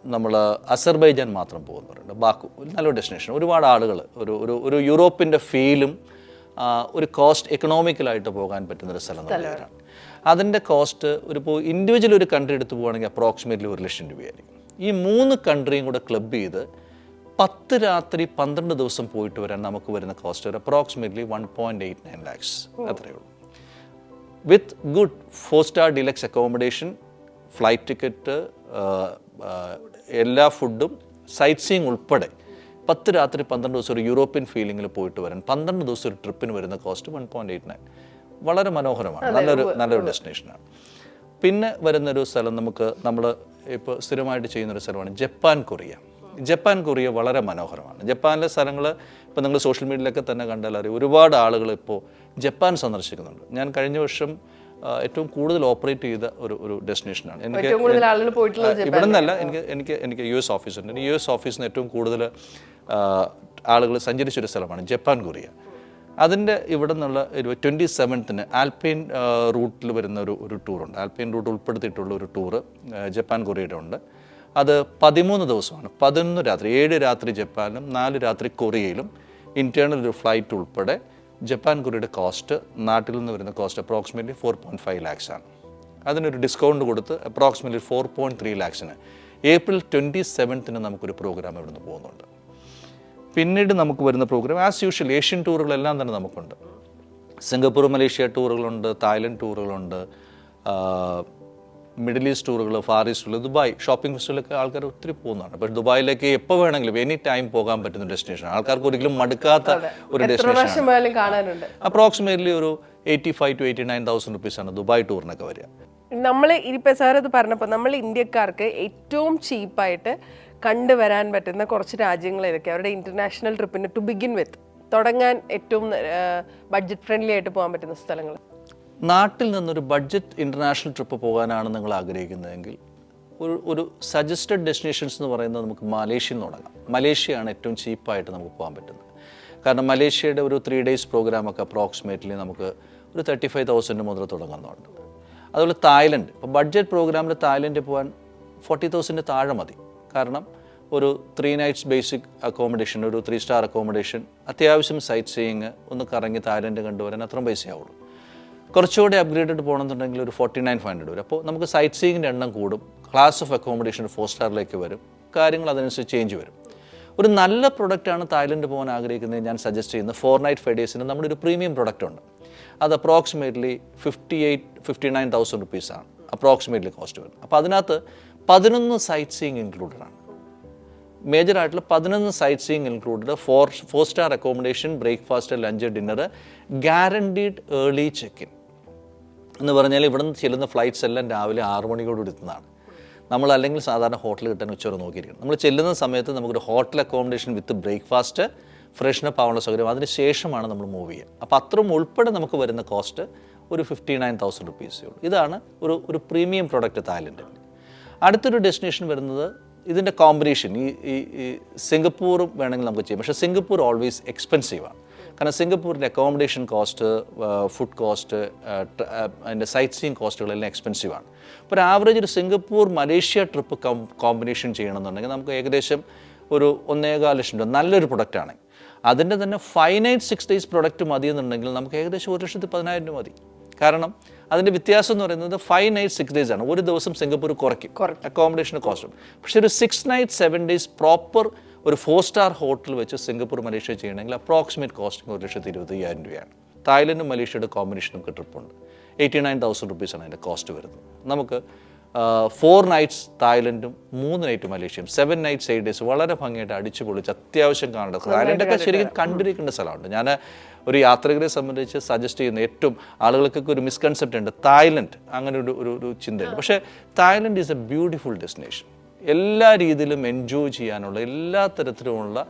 നമ്മൾ അസർബൈജാൻ മാത്രം പോകുന്നവരുണ്ട്. ബാക്കു നല്ലൊരു ഡെസ്റ്റിനേഷൻ ഒരുപാട് ആളുകൾ ഒരു ഒരു ഒരു യൂറോപ്പിന്റെ ഫീലും ഒരു കോസ്റ്റ് എക്കണോമിക്കലായിട്ട് പോകാൻ പറ്റുന്ന ഒരു സ്ഥലം. തന്നെയാണ് അതിന്റെ കോസ്റ്റ് ഒരു ഇപ്പോൾ ഇൻഡിവിജ്വൽ ഒരു കൺട്രി എടുത്ത് പോവുകയാണെങ്കിൽ അപ്രോക്സിമേറ്റ്ലി ഒരു ലക്ഷം രൂപയായിരിക്കും. ഈ മൂന്ന് കൺട്രിയും കൂടെ ക്ലബ് ചെയ്ത് പത്ത് രാത്രി പന്ത്രണ്ട് ദിവസം പോയിട്ട് വരാൻ നമുക്ക് വരുന്ന കോസ്റ്റ് ഒരു approximately one point eight nine lakhs അത്രയേ ഉള്ളൂ. With good four star deluxe accommodation flight ticket എല്ലാ ഫുഡും സൈറ്റ് സീയിങ് ഉൾപ്പെടെ പത്ത് രാത്രി പന്ത്രണ്ട് ദിവസം ഒരു യൂറോപ്യൻ ഫീലിംഗിൽ പോയിട്ട് വരാൻ പന്ത്രണ്ട് ദിവസം ഒരു ട്രിപ്പിന് വരുന്ന cost one point eight nine വളരെ മനോഹരമാണ്. നല്ലൊരു നല്ലൊരു ഡെസ്റ്റിനേഷനാണ് പിന്നെ വരുന്നൊരു സ്ഥലം നമുക്ക് നമ്മൾ ഇപ്പോൾ സ്ഥിരമായിട്ട് ചെയ്യുന്നൊരു സ്ഥലമാണ് ജപ്പാൻ കൊറിയ. ജപ്പാൻ കൊറിയ വളരെ മനോഹരമാണ്. ജപ്പാനിലെ സ്ഥലങ്ങൾ ഇപ്പോൾ നിങ്ങൾ സോഷ്യൽ മീഡിയയിലൊക്കെ തന്നെ കണ്ടാൽ അറിയാം. ഒരുപാട് ആളുകൾ ഇപ്പോൾ ജപ്പാൻ സന്ദർശിക്കുന്നുണ്ട്. ഞാൻ കഴിഞ്ഞ വർഷം ഏറ്റവും കൂടുതൽ ഓപ്പറേറ്റ് ചെയ്ത ഒരു ഒരു ഡെസ്റ്റിനേഷനാണ് എനിക്ക് ഇവിടെ നിന്നല്ല എനിക്ക് എനിക്ക് എനിക്ക് യു എസ് ഓഫീസുണ്ട് യു എസ് ഓഫീസിൽ നിന്ന് ഏറ്റവും കൂടുതൽ ആളുകൾ സഞ്ചരിച്ചൊരു സ്ഥലമാണ് ജപ്പാൻ കൊറിയ. അതിന്റെ ഇവിടെ നിന്നുള്ള ഒരു ട്വന്റി സെവൻത്തിന് ആൽപൈൻ റൂട്ടിൽ വരുന്ന ഒരു ഒരു ടൂറുണ്ട് ആൽപൈൻ റൂട്ട് ഉൾപ്പെടുത്തിയിട്ടുള്ള ഒരു ടൂറ് ജപ്പാൻ കൊറിയയുടെ ഉണ്ട്. അത് പതിമൂന്ന് ദിവസമാണ്. പതിനൊന്ന് രാത്രി ഏഴ് രാത്രി ജപ്പാനിലും നാല് രാത്രി കൊറിയയിലും ഇന്റേർണൽ ഒരു ഫ്ലൈറ്റ് ഉൾപ്പെടെ ജപ്പാൻ കൊറിയയുടെ കോസ്റ്റ് നാട്ടിൽ നിന്ന് വരുന്ന cost approximately four point five lakhs ആണ്. അതിനൊരു ഡിസ്കൗണ്ട് കൊടുത്ത് അപ്രോക്സിമേറ്റ്ലി ഫോർ പോയിന്റ് ത്രീ ലാക്സിന് ഏപ്രിൽ ട്വന്റി സെവൻത്തിന് നമുക്കൊരു പ്രോഗ്രാം ഇവിടുന്ന് പോകുന്നുണ്ട്. പിന്നീട് നമുക്ക് വരുന്ന പ്രോഗ്രാം ആസ് യൂഷ്വൽ ഏഷ്യൻ ടൂറുകളെല്ലാം തന്നെ നമുക്കുണ്ട്. സിംഗപ്പൂർ മലേഷ്യ ടൂറുകളുണ്ട് തായ്ലൻഡ് ടൂറുകളുണ്ട് മിഡിൽ ഈസ്റ്റ് ടൂറുകൾ ഫാർ ഈസ്റ്റുകൾ ദുബായ് ഷോപ്പിംഗ് ഫെസ്റ്റിവലൊക്കെ ആൾക്കാർ ഒത്തിരി പോകുന്നതാണ്. പക്ഷേ ദുബായിലേക്ക് എപ്പോൾ വേണമെങ്കിലും എനി ടൈം പോകാൻ പറ്റുന്ന ഡെസ്റ്റിനേഷൻ ആൾക്കാർക്ക് ഒരിക്കലും മടുക്കാത്ത ഒരു ഡെസ്റ്റിനേഷൻ അപ്രോക്സിമേറ്റ്ലി ഒരു eighty five to eighty nine thousand റുപ്പീസാണ് ദുബായ് ടൂറിനൊക്കെ വരിക. നമ്മൾ ഇനിയിപ്പോൾ സാർ ഇത് പറഞ്ഞപ്പോൾ നമ്മൾ ഇന്ത്യക്കാർക്ക് ഏറ്റവും ചീപ്പായിട്ട് കണ്ടുവരാൻ പറ്റുന്ന കുറച്ച് രാജ്യങ്ങൾ ഏതൊക്കെ അവരുടെ ഇന്റർനാഷണൽ ട്രിപ്പിന് ടു ബിഗിൻ വിത്ത് തുടങ്ങാൻ ഏറ്റവും ബഡ്ജറ്റ് ഫ്രണ്ട്ലി ആയിട്ട് പോകാൻ പറ്റുന്ന സ്ഥലങ്ങൾ. നാട്ടിൽ നിന്നൊരു ബഡ്ജറ്റ് ഇന്റർനാഷണൽ ട്രിപ്പ് പോകാനാണ് നിങ്ങൾ ആഗ്രഹിക്കുന്നതെങ്കിൽ ഒരു ഒരു സജസ്റ്റഡ് ഡെസ്റ്റിനേഷൻസ് എന്ന് പറയുന്നത് നമുക്ക് മലേഷ്യയിൽ നിന്ന് തുടങ്ങാം മലേഷ്യയാണ് ഏറ്റവും ചീപ്പായിട്ട് നമുക്ക് പോകാൻ പറ്റുന്നത്. കാരണം മലേഷ്യയുടെ ഒരു ത്രീ ഡേയ്സ് പ്രോഗ്രാമൊക്കെ അപ്രോക്സിമേറ്റ്ലി നമുക്ക് ഒരു തേർട്ടി ഫൈവ് തൗസൻഡ് മുതൽ തുടങ്ങുന്നുണ്ട്. അതുപോലെ തായ്ലൻഡ്. ഇപ്പോൾ ബഡ്ജറ്റ് പ്രോഗ്രാമിൽ തായ്ലൻഡ് പോകാൻ ഫോർട്ടി തൗസൻഡ് താഴെ മതി. കാരണം ഒരു ത്രീ നൈറ്റ്സ് ബേസിക് അക്കോമഡേഷൻ ഒരു ത്രീ സ്റ്റാർ അക്കോമഡേഷൻ അത്യാവശ്യം സൈറ്റ് സീയിങ് ഒന്ന് കറങ്ങി തായ്ലൻഡ് കണ്ടുവരാൻ അത്രയും പൈസയാവുള്ളൂ. കുറച്ചുകൂടി അപ്ഗ്രേഡഡ് പോകണമെന്നുണ്ടെങ്കിൽ ഒരു ഫോർട്ടി നയൻ ഫൈവ് ഹൺഡ്രഡ് വരും. അപ്പോൾ നമുക്ക് സൈറ്റ് സീയിങ്ങിന്റെ എണ്ണം കൂടും ക്ലാസ് ഓഫ് അക്കോമഡേഷൻ ഫോർ സ്റ്റാറിലേക്ക് വരും കാര്യങ്ങൾ അതനുസരിച്ച് ചേഞ്ച് വരും. ഒരു നല്ല പ്രൊഡക്റ്റാണ് തായ്ലൻഡ് പോകാൻ ആഗ്രഹിക്കുന്നത് ഞാൻ സജസ്റ്റ് ചെയ്യുന്നത് ഫോർ നൈറ്റ് ഫൈവ് ഡേയ്സിന് നമ്മുടെ ഒരു പ്രീമിയം പ്രൊഡക്റ്റ് ഉണ്ട്. അത് approximately fifty eight fifty nine thousand റുപ്പീസാണ് അപ്രോക്സിമേറ്റ്ലി കോസ്റ്റ് വരും. അപ്പോൾ അതിനകത്ത് പതിനൊന്ന് സൈറ്റ് സീയിങ് ഇൻക്ലൂഡഡ് ആണ്. മേജർ ആയിട്ടുള്ള പതിനൊന്ന് sight seeing included four four star accommodation breakfast lunch dinner guaranteed early check in എന്ന് പറഞ്ഞാൽ ഇവിടെ നിന്ന് ചെല്ലുന്ന ഫ്ലൈറ്റ്സ് എല്ലാം രാവിലെ ആറ് മണിയോട് എത്തുന്നതാണ് നമ്മൾ അല്ലെങ്കിൽ സാധാരണ ഹോട്ടൽ കിട്ടാൻ ഉച്ചവരെ നോക്കിയിരിക്കണം. നമ്മൾ ചെല്ലുന്ന സമയത്ത് നമുക്കൊരു hotel accommodation with breakfast freshen up ആവാനുള്ള സൗകര്യം. അതിന് ശേഷമാണ് നമ്മൾ മൂവ് ചെയ്യുക. അപ്പോൾ അത്രയും ഉൾപ്പെടെ നമുക്ക് വരുന്ന കോസ്റ്റ് ഒരു ഫിഫ്റ്റി നയൻ തൗസൻഡ് റുപ്പീസേ ഉള്ളൂ. ഇതാണ് ഒരു ഒരു പ്രീമിയം പ്രോഡക്റ്റ് തായ്ലൻഡിൽ. അടുത്തൊരു ഡെസ്റ്റിനേഷൻ വരുന്നത് ഇതിന്റെ കോമ്പിനേഷൻ ഈ ഈ സിംഗപ്പൂറും വേണമെങ്കിൽ നമുക്ക് ചെയ്യാം. പക്ഷേ സിംഗപ്പൂർ ഓൾവേസ് എക്സ്പെൻസീവാണ് കാരണം സിംഗപ്പൂരിന്റെ അക്കോമഡേഷൻ കോസ്റ്റ് ഫുഡ് കോസ്റ്റ് അതിന്റെ സൈറ്റ് സീയിങ് കോസ്റ്റുകളെല്ലാം എക്സ്പെൻസീവാണ് അപ്പോൾ ഒരു ആവറേജ് ഒരു സിംഗപ്പൂർ മലേഷ്യ ട്രിപ്പ് കോമ്പിനേഷൻ ചെയ്യണമെന്നുണ്ടെങ്കിൽ നമുക്ക് ഏകദേശം ഒരു ഒന്നേകാൽ ലക്ഷം രൂപ. നല്ലൊരു പ്രൊഡക്റ്റാണ് അതിന്റെ തന്നെ five night night six days product മതി എന്നുണ്ടെങ്കിൽ നമുക്ക് ഏകദേശം ഒരു ലക്ഷത്തി പതിനായിരം രൂപ മതി. കാരണം അതിന്റെ വ്യത്യാസം എന്ന് പറയുന്നത് ഫൈവ് നൈറ്റ് സിക്സ് ഡേയ്സ് ആണ്. ഒരു ദിവസം സിംഗപ്പൂർ കുറയ്ക്കും. അക്കോമഡേഷൻ കോസ്റ്റും പക്ഷേ ഒരു six night seven days proper ഒരു ഫോർ സ്റ്റാർ ഹോട്ടൽ വെച്ച് സിംഗപ്പൂർ മലേഷ്യ ചെയ്യണമെങ്കിൽ അപ്രോക്സിമേറ്റ് കോസ്റ്റിംഗ് ഒരു ലക്ഷത്തി ഇരുപത്തി അയ്യായിരം രൂപയാണ്. തായ്ലൻഡും മലേഷ്യയുടെ കോമ്പിനേഷൻ നമുക്ക് ട്രിപ്പുണ്ട് എയ്റ്റി നയൻ തൗസൻഡ് റുപ്പീസാണ് അതിന്റെ കോസ്റ്റ് വരുന്നത്. നമുക്ക് ഫോർ നൈറ്റ്സ് തായ്ലൻഡും മൂന്ന് നൈറ്റ് മലേഷ്യയും. സെവൻ നൈറ്റ്സ് എയ്റ്റ് ഡേയ്സ് വളരെ ഭംഗിയായിട്ട് അടിച്ചു പൊളിച്ച് അത്യാവശ്യം കാണേണ്ടത് തായ്ലൻഡൊക്കെ ശരിക്കും കണ്ടിരിക്കേണ്ട സ്ഥലമുണ്ട് ഞാൻ ഒരു യാത്രികരെ സംബന്ധിച്ച് സജസ്റ്റ് ചെയ്യുന്ന ഏറ്റവും ആളുകൾക്കൊക്കെ ഒരു മിസ്കൺസെപ്റ്റ് ഉണ്ട്. തായ്ലൻഡ് അങ്ങനെ ഒരു ഒരു ഒരു ചിന്തയുണ്ട്. പക്ഷേ Thailand is a beautiful destination എല്ലാ രീതിയിലും എൻജോയ് ചെയ്യാനുള്ള എല്ലാ തരത്തിലുമുള്ള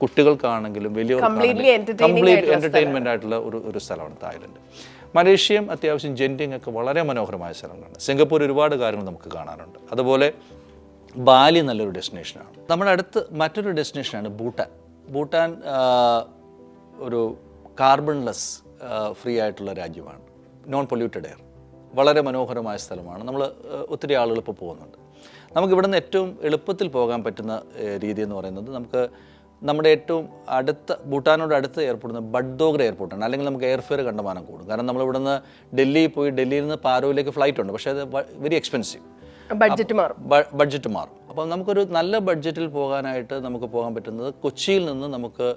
കുട്ടികൾക്കാണെങ്കിലും വലിയ കംപ്ലീറ്റ്ലി കംപ്ലീറ്റ് എന്റർടൈൻമെന്റ് ആയിട്ടുള്ള ഒരു ഒരു സ്ഥലമാണ് തായ്ലൻഡ്. മലേഷ്യയും അത്യാവശ്യം ജെന്റിങ് ഒക്കെ വളരെ മനോഹരമായ സ്ഥലങ്ങളാണ്. സിംഗപ്പൂർ ഒരുപാട് കാര്യങ്ങൾ നമുക്ക് കാണാനുണ്ട്. അതുപോലെ ബാലി നല്ലൊരു ഡെസ്റ്റിനേഷനാണ്. നമ്മുടെ അടുത്ത് മറ്റൊരു ഡെസ്റ്റിനേഷനാണ് ഭൂട്ടാൻ. ഭൂട്ടാൻ ഒരു കാർബൺലെസ് ഫ്രീ ആയിട്ടുള്ള രാജ്യമാണ്. നോൺ പൊല്യൂട്ടഡ് എയർ വളരെ മനോഹരമായ സ്ഥലമാണ്. നമ്മൾ ഒത്തിരി ആളുകൾ ഇപ്പോൾ പോകുന്നുണ്ട്. നമുക്ക് ഇവിടുന്ന് ഏറ്റവും എളുപ്പത്തിൽ പോകാൻ പറ്റുന്ന രീതി എന്ന് പറയുന്നത് നമുക്ക് നമ്മുടെ ഏറ്റവും അടുത്ത ഭൂട്ടാനോട് അടുത്ത് എയർപോർട്ട് ബഡ്ദോഗ്ര എയർപോർട്ടാണ്. അല്ലെങ്കിൽ നമുക്ക് എയർഫെയർ കണ്ടമാനം കൂടും. കാരണം നമ്മൾ ഇവിടുന്ന് ഡൽഹിയിൽ പോയി ഡൽഹിയിൽ നിന്ന് പാരോയിലേക്ക് ഫ്ലൈറ്റ് ഉണ്ട്. പക്ഷേ അത് വെരി എക്സ്പെൻസീവ് ബഡ്ജറ്റ് മാറും. ബഡ്ജറ്റ് മാറും. അപ്പം നമുക്കൊരു നല്ല ബഡ്ജറ്റിൽ പോകാനായിട്ട് നമുക്ക് പോകാൻ പറ്റുന്നത് കൊച്ചിയിൽ നിന്ന് നമുക്ക്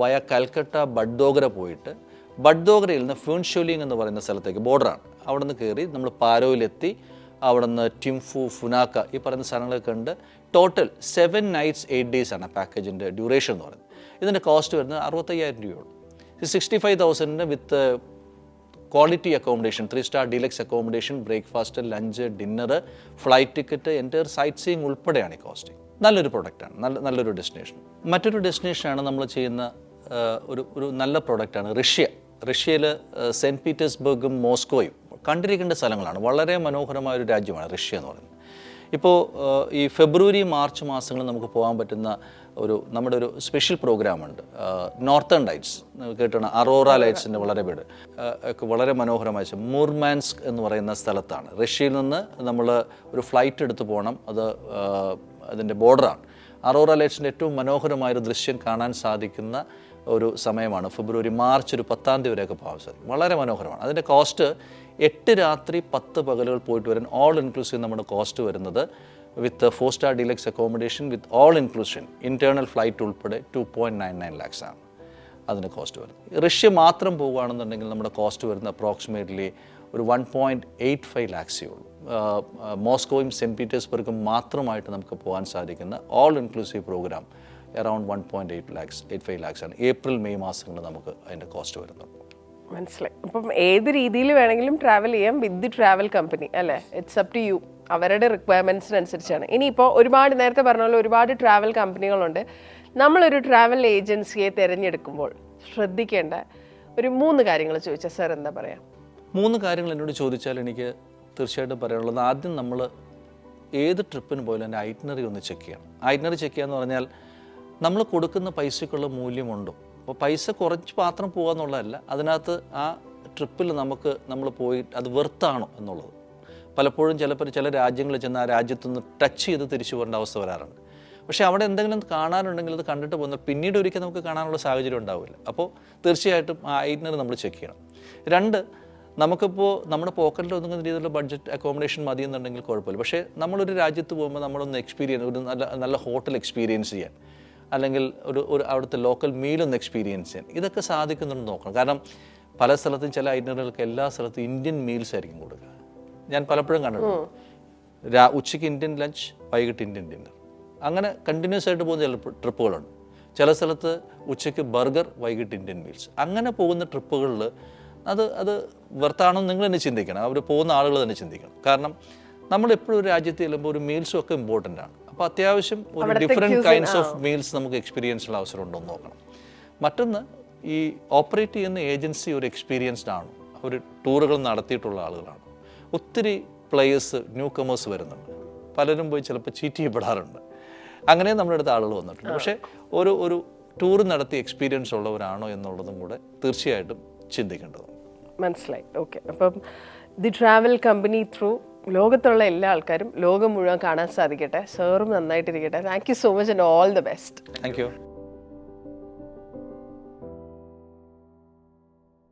വയ കൽക്കട്ട ബഡ്ദോഗ്ര പോയിട്ട് ബഡ്ദോഗ്രയിൽ നിന്ന് ഫ്യൂൺഷോലിംഗ് എന്ന് പറയുന്ന സ്ഥലത്തേക്ക് ബോർഡറാണ് അവിടെ നിന്ന് കയറി നമ്മൾ പാരോയിലെത്തി അവിടെ നിന്ന് ടിംഫു ഫുനാക്ക ഈ പറയുന്ന സ്ഥലങ്ങളൊക്കെ കണ്ട് total seven nights eight days ആണ് പാക്കേജിന്റെ ഡ്യൂറേഷൻ എന്ന് പറയുന്നത്. ഇതിന്റെ കോസ്റ്റ് വരുന്നത് അറുപത്തയ്യായിരം രൂപയുള്ളൂ. Sixty five തൗസൻഡിന് with quality accommodation three star deluxe accommodation breakfast lunch dinner flight ticket എന്റെ സൈറ്റ് സീയിങ് ഉൾപ്പെടെയാണ് ഈ കോസ്റ്റ് നല്ലൊരു പ്രൊഡക്റ്റാണ് നല്ല നല്ലൊരു ഡെസ്റ്റിനേഷൻ മറ്റൊരു ഡെസ്റ്റിനേഷനാണ് നമ്മൾ ചെയ്യുന്ന ഒരു ഒരു നല്ല പ്രൊഡക്റ്റാണ് റഷ്യ. റഷ്യയിൽ സെന്റ് പീറ്റേഴ്സ്ബർഗും മോസ്കോയും. കണ്ടിരിക്കേണ്ട സ്ഥലങ്ങളാണ്. വളരെ മനോഹരമായ ഒരു രാജ്യമാണ് റഷ്യ എന്ന് പറയുന്നത്. ഇപ്പോൾ ഈ ഫെബ്രുവരി മാർച്ച് മാസങ്ങളിൽ നമുക്ക് പോകാൻ പറ്റുന്ന ഒരു നമ്മുടെ ഒരു സ്പെഷ്യൽ പ്രോഗ്രാമുണ്ട് നോർത്തേൺ ലൈറ്റ്സ്. കേട്ടാണ് അറോറ ലൈറ്റ്സിന്റെ വളരെ പേര്. ഒക്കെ വളരെ മനോഹരമായ മൂർമാൻസ്ക് എന്ന് പറയുന്ന സ്ഥലത്താണ്. റഷ്യയിൽ നിന്ന് നമ്മൾ ഒരു ഫ്ലൈറ്റ് എടുത്ത് പോകണം. അത് അതിന്റെ ബോർഡറാണ്. അറോറ ലൈറ്റ്സിന്റെ ഏറ്റവും മനോഹരമായ ഒരു ദൃശ്യം കാണാൻ സാധിക്കുന്ന ഒരു സമയമാണ് ഫെബ്രുവരി മാർച്ച് ഒരു പത്താം തീയതി വരെയൊക്കെ പോകാൻ സാധിക്കും. വളരെ മനോഹരമാണ്. അതിന്റെ കോസ്റ്റ് എട്ട് രാത്രി പത്ത് പകലുകൾ പോയിട്ട് വരാൻ ഓൾ ഇൻക്ലൂസീവ് നമ്മുടെ കോസ്റ്റ് വരുന്നത് with four star deluxe accommodation with all inclusion internal flight ഉൾപ്പെടെ two point nine nine lakhs ആണ് അതിന് കോസ്റ്റ് വരുന്നത്. റഷ്യ മാത്രം പോവുകയാണെന്നുണ്ടെങ്കിൽ നമ്മുടെ കോസ്റ്റ് വരുന്നത് അപ്രോക്സിമേറ്റ്ലി ഒരു വൺ പോയിന്റ് എയ്റ്റ് ഫൈവ് ലാക്സേ ഉള്ളൂ. മോസ്കോയും സെന്റ് പീറ്റേഴ്സ്ബർഗും മാത്രമായിട്ട് നമുക്ക് പോകാൻ സാധിക്കുന്ന all inclusive program around one point eight lakhs eight five lakhs ആണ്. ഏപ്രിൽ മെയ് മാസങ്ങളിൽ നമുക്ക് അതിന്റെ കോസ്റ്റ് വരുന്നുണ്ട് മനസ്സിലായി. അപ്പം ഏത് രീതിയിൽ വേണമെങ്കിലും ട്രാവൽ ചെയ്യാം വിത്ത് ദി ട്രാവൽ കമ്പനി അല്ലേ? ഇറ്റ്സ് അപ് ടു യു അവരുടെ റിക്വയർമെന്റ്സിനനുസരിച്ചാണ് ഇനിയിപ്പോൾ ഒരുപാട് നേരത്തെ പറഞ്ഞ പോലെ ഒരുപാട് ട്രാവൽ കമ്പനികളുണ്ട് നമ്മളൊരു ട്രാവൽ ഏജൻസിയെ തിരഞ്ഞെടുക്കുമ്പോൾ ശ്രദ്ധിക്കേണ്ട ഒരു മൂന്ന് കാര്യങ്ങൾ ചോദിച്ചാൽ സാർ എന്താ പറയാ? മൂന്ന് കാര്യങ്ങൾ എന്നോട് ചോദിച്ചാൽ എനിക്ക് തീർച്ചയായിട്ടും പറയാനുള്ളത് ആദ്യം നമ്മൾ ഏത് ട്രിപ്പിന് പോയാലും എന്റെ ഐറ്റിനറി ഒന്ന് ചെക്ക് ചെയ്യണം. ഐറ്റിനറി ചെക്ക് ചെയ്യുക എന്ന് പറഞ്ഞാൽ നമ്മൾ കൊടുക്കുന്ന പൈസയ്ക്കുള്ള മൂല്യമുണ്ടോ? അപ്പോൾ പൈസ കുറച്ച് മാത്രം പോകുക എന്നുള്ളതല്ല അതിനകത്ത് ആ ട്രിപ്പിൽ നമുക്ക് നമ്മൾ പോയി അത് വെർത്താണോ എന്നുള്ളത്. പലപ്പോഴും ചിലപ്പോൾ ചില രാജ്യങ്ങളിൽ ചെന്ന് ആ രാജ്യത്തുനിന്ന് ടച്ച് ചെയ്ത് തിരിച്ചു പോകേണ്ട അവസ്ഥ വരാറുണ്ട്. പക്ഷേ അവിടെ എന്തെങ്കിലും കാണാനുണ്ടെങ്കിൽ അത് കണ്ടിട്ട് പോകുന്നത് പിന്നീട് ഒരിക്കൽ നമുക്ക് കാണാനുള്ള സാഹചര്യം ഉണ്ടാവില്ല. അപ്പോൾ തീർച്ചയായിട്ടും ആ ഐറ്റിനറി നമ്മൾ ചെക്ക് ചെയ്യണം. രണ്ട് നമുക്കിപ്പോൾ നമ്മുടെ പോക്കറ്റിൽ ഒതുങ്ങുന്ന രീതിയിലുള്ള ബഡ്ജറ്റ് അക്കോമഡേഷൻ മതി എന്നുണ്ടെങ്കിൽ കുഴപ്പമില്ല. പക്ഷേ നമ്മളൊരു രാജ്യത്ത് പോകുമ്പോൾ നമ്മളൊന്ന് എക്സ്പീരിയൻസ് ഒരു നല്ല നല്ല ഹോട്ടൽ എക്സ്പീരിയൻസ് ചെയ്യാൻ. അല്ലെങ്കിൽ ഒരു ഒരു അവിടുത്തെ ലോക്കൽ മീൽ ഒന്ന് എക്സ്പീരിയൻസ് ചെയ്യാൻ. ഇതൊക്കെ സാധിക്കുന്നുണ്ട് നോക്കണം. കാരണം പല സ്ഥലത്തും ചില ഐറ്റനറികൾക്ക് എല്ലാ സ്ഥലത്തും ഇന്ത്യൻ മീൽസ് ആയിരിക്കും കൊടുക്കുക. ഞാൻ പലപ്പോഴും കണ്ടിട്ടുണ്ട്. രാ ഉച്ചയ്ക്ക് ഇന്ത്യൻ ലഞ്ച് വൈകിട്ട് ഇന്ത്യൻ ഡിന്നർ അങ്ങനെ കണ്ടിന്യൂസ് ആയിട്ട് പോകുന്ന ചില ട്രിപ്പുകളുണ്ട് ചില സ്ഥലത്ത് ഉച്ചയ്ക്ക് ബർഗർ വൈകിട്ട് ഇന്ത്യൻ മീൽസ് അങ്ങനെ പോകുന്ന ട്രിപ്പുകളിൽ അത് അത് വെർത്താണെന്ന് നിങ്ങൾ തന്നെ ചിന്തിക്കണം. അവർ പോകുന്ന ആളുകൾ തന്നെ ചിന്തിക്കണം. കാരണം നമ്മളെപ്പോഴും ഒരു രാജ്യത്ത് ചെല്ലുമ്പോൾ ഒരു മീൽസും ഒക്കെ ഇമ്പോർട്ടന്റ് ആണ്. അപ്പോൾ അത്യാവശ്യം ഒരു ഡിഫറെന്റ് കൈൻഡ്സ് ഓഫ് മീൽസ് നമുക്ക് എക്സ്പീരിയൻസ് ഉള്ള അവസരം ഉണ്ടോ എന്ന് നോക്കണം. മറ്റൊന്ന് ഈ ഓപ്പറേറ്റ് ചെയ്യുന്ന ഏജൻസി ഒരു എക്സ്പീരിയൻസ്ഡ് ആണ്. അവർ ടൂറുകൾ നടത്തിയിട്ടുള്ള ആളുകളാണ്. ഒത്തിരി പ്ലേയേഴ്സ് ന്യൂ കമേഴ്സ് വരുന്നുണ്ട്. പലരും പോയി ചിലപ്പോൾ ചീറ്റ് ചെയ്യപ്പെടാറുണ്ട്. അങ്ങനെ നമ്മുടെ അടുത്ത് ആളുകൾ വന്നിട്ടുണ്ട്. പക്ഷേ ഒരു ഒരു ടൂർ നടത്തി എക്സ്പീരിയൻസ് ഉള്ളവരാണോ എന്നുള്ളതും കൂടെ തീർച്ചയായിട്ടും ചിന്തിക്കേണ്ടതുണ്ട് മനസ്സിലായി. ഓക്കെ അപ്പം ദി ട്രാവൽ കമ്പനി ത്രൂ ലോകത്തുള്ള എല്ലാ ആൾക്കാരും ലോകം മുഴുവൻ കാണാൻ സാധിക്കട്ടെ. സാറും നന്നായിട്ടിരിക്കട്ടെ. Thank you so much and all the best thank you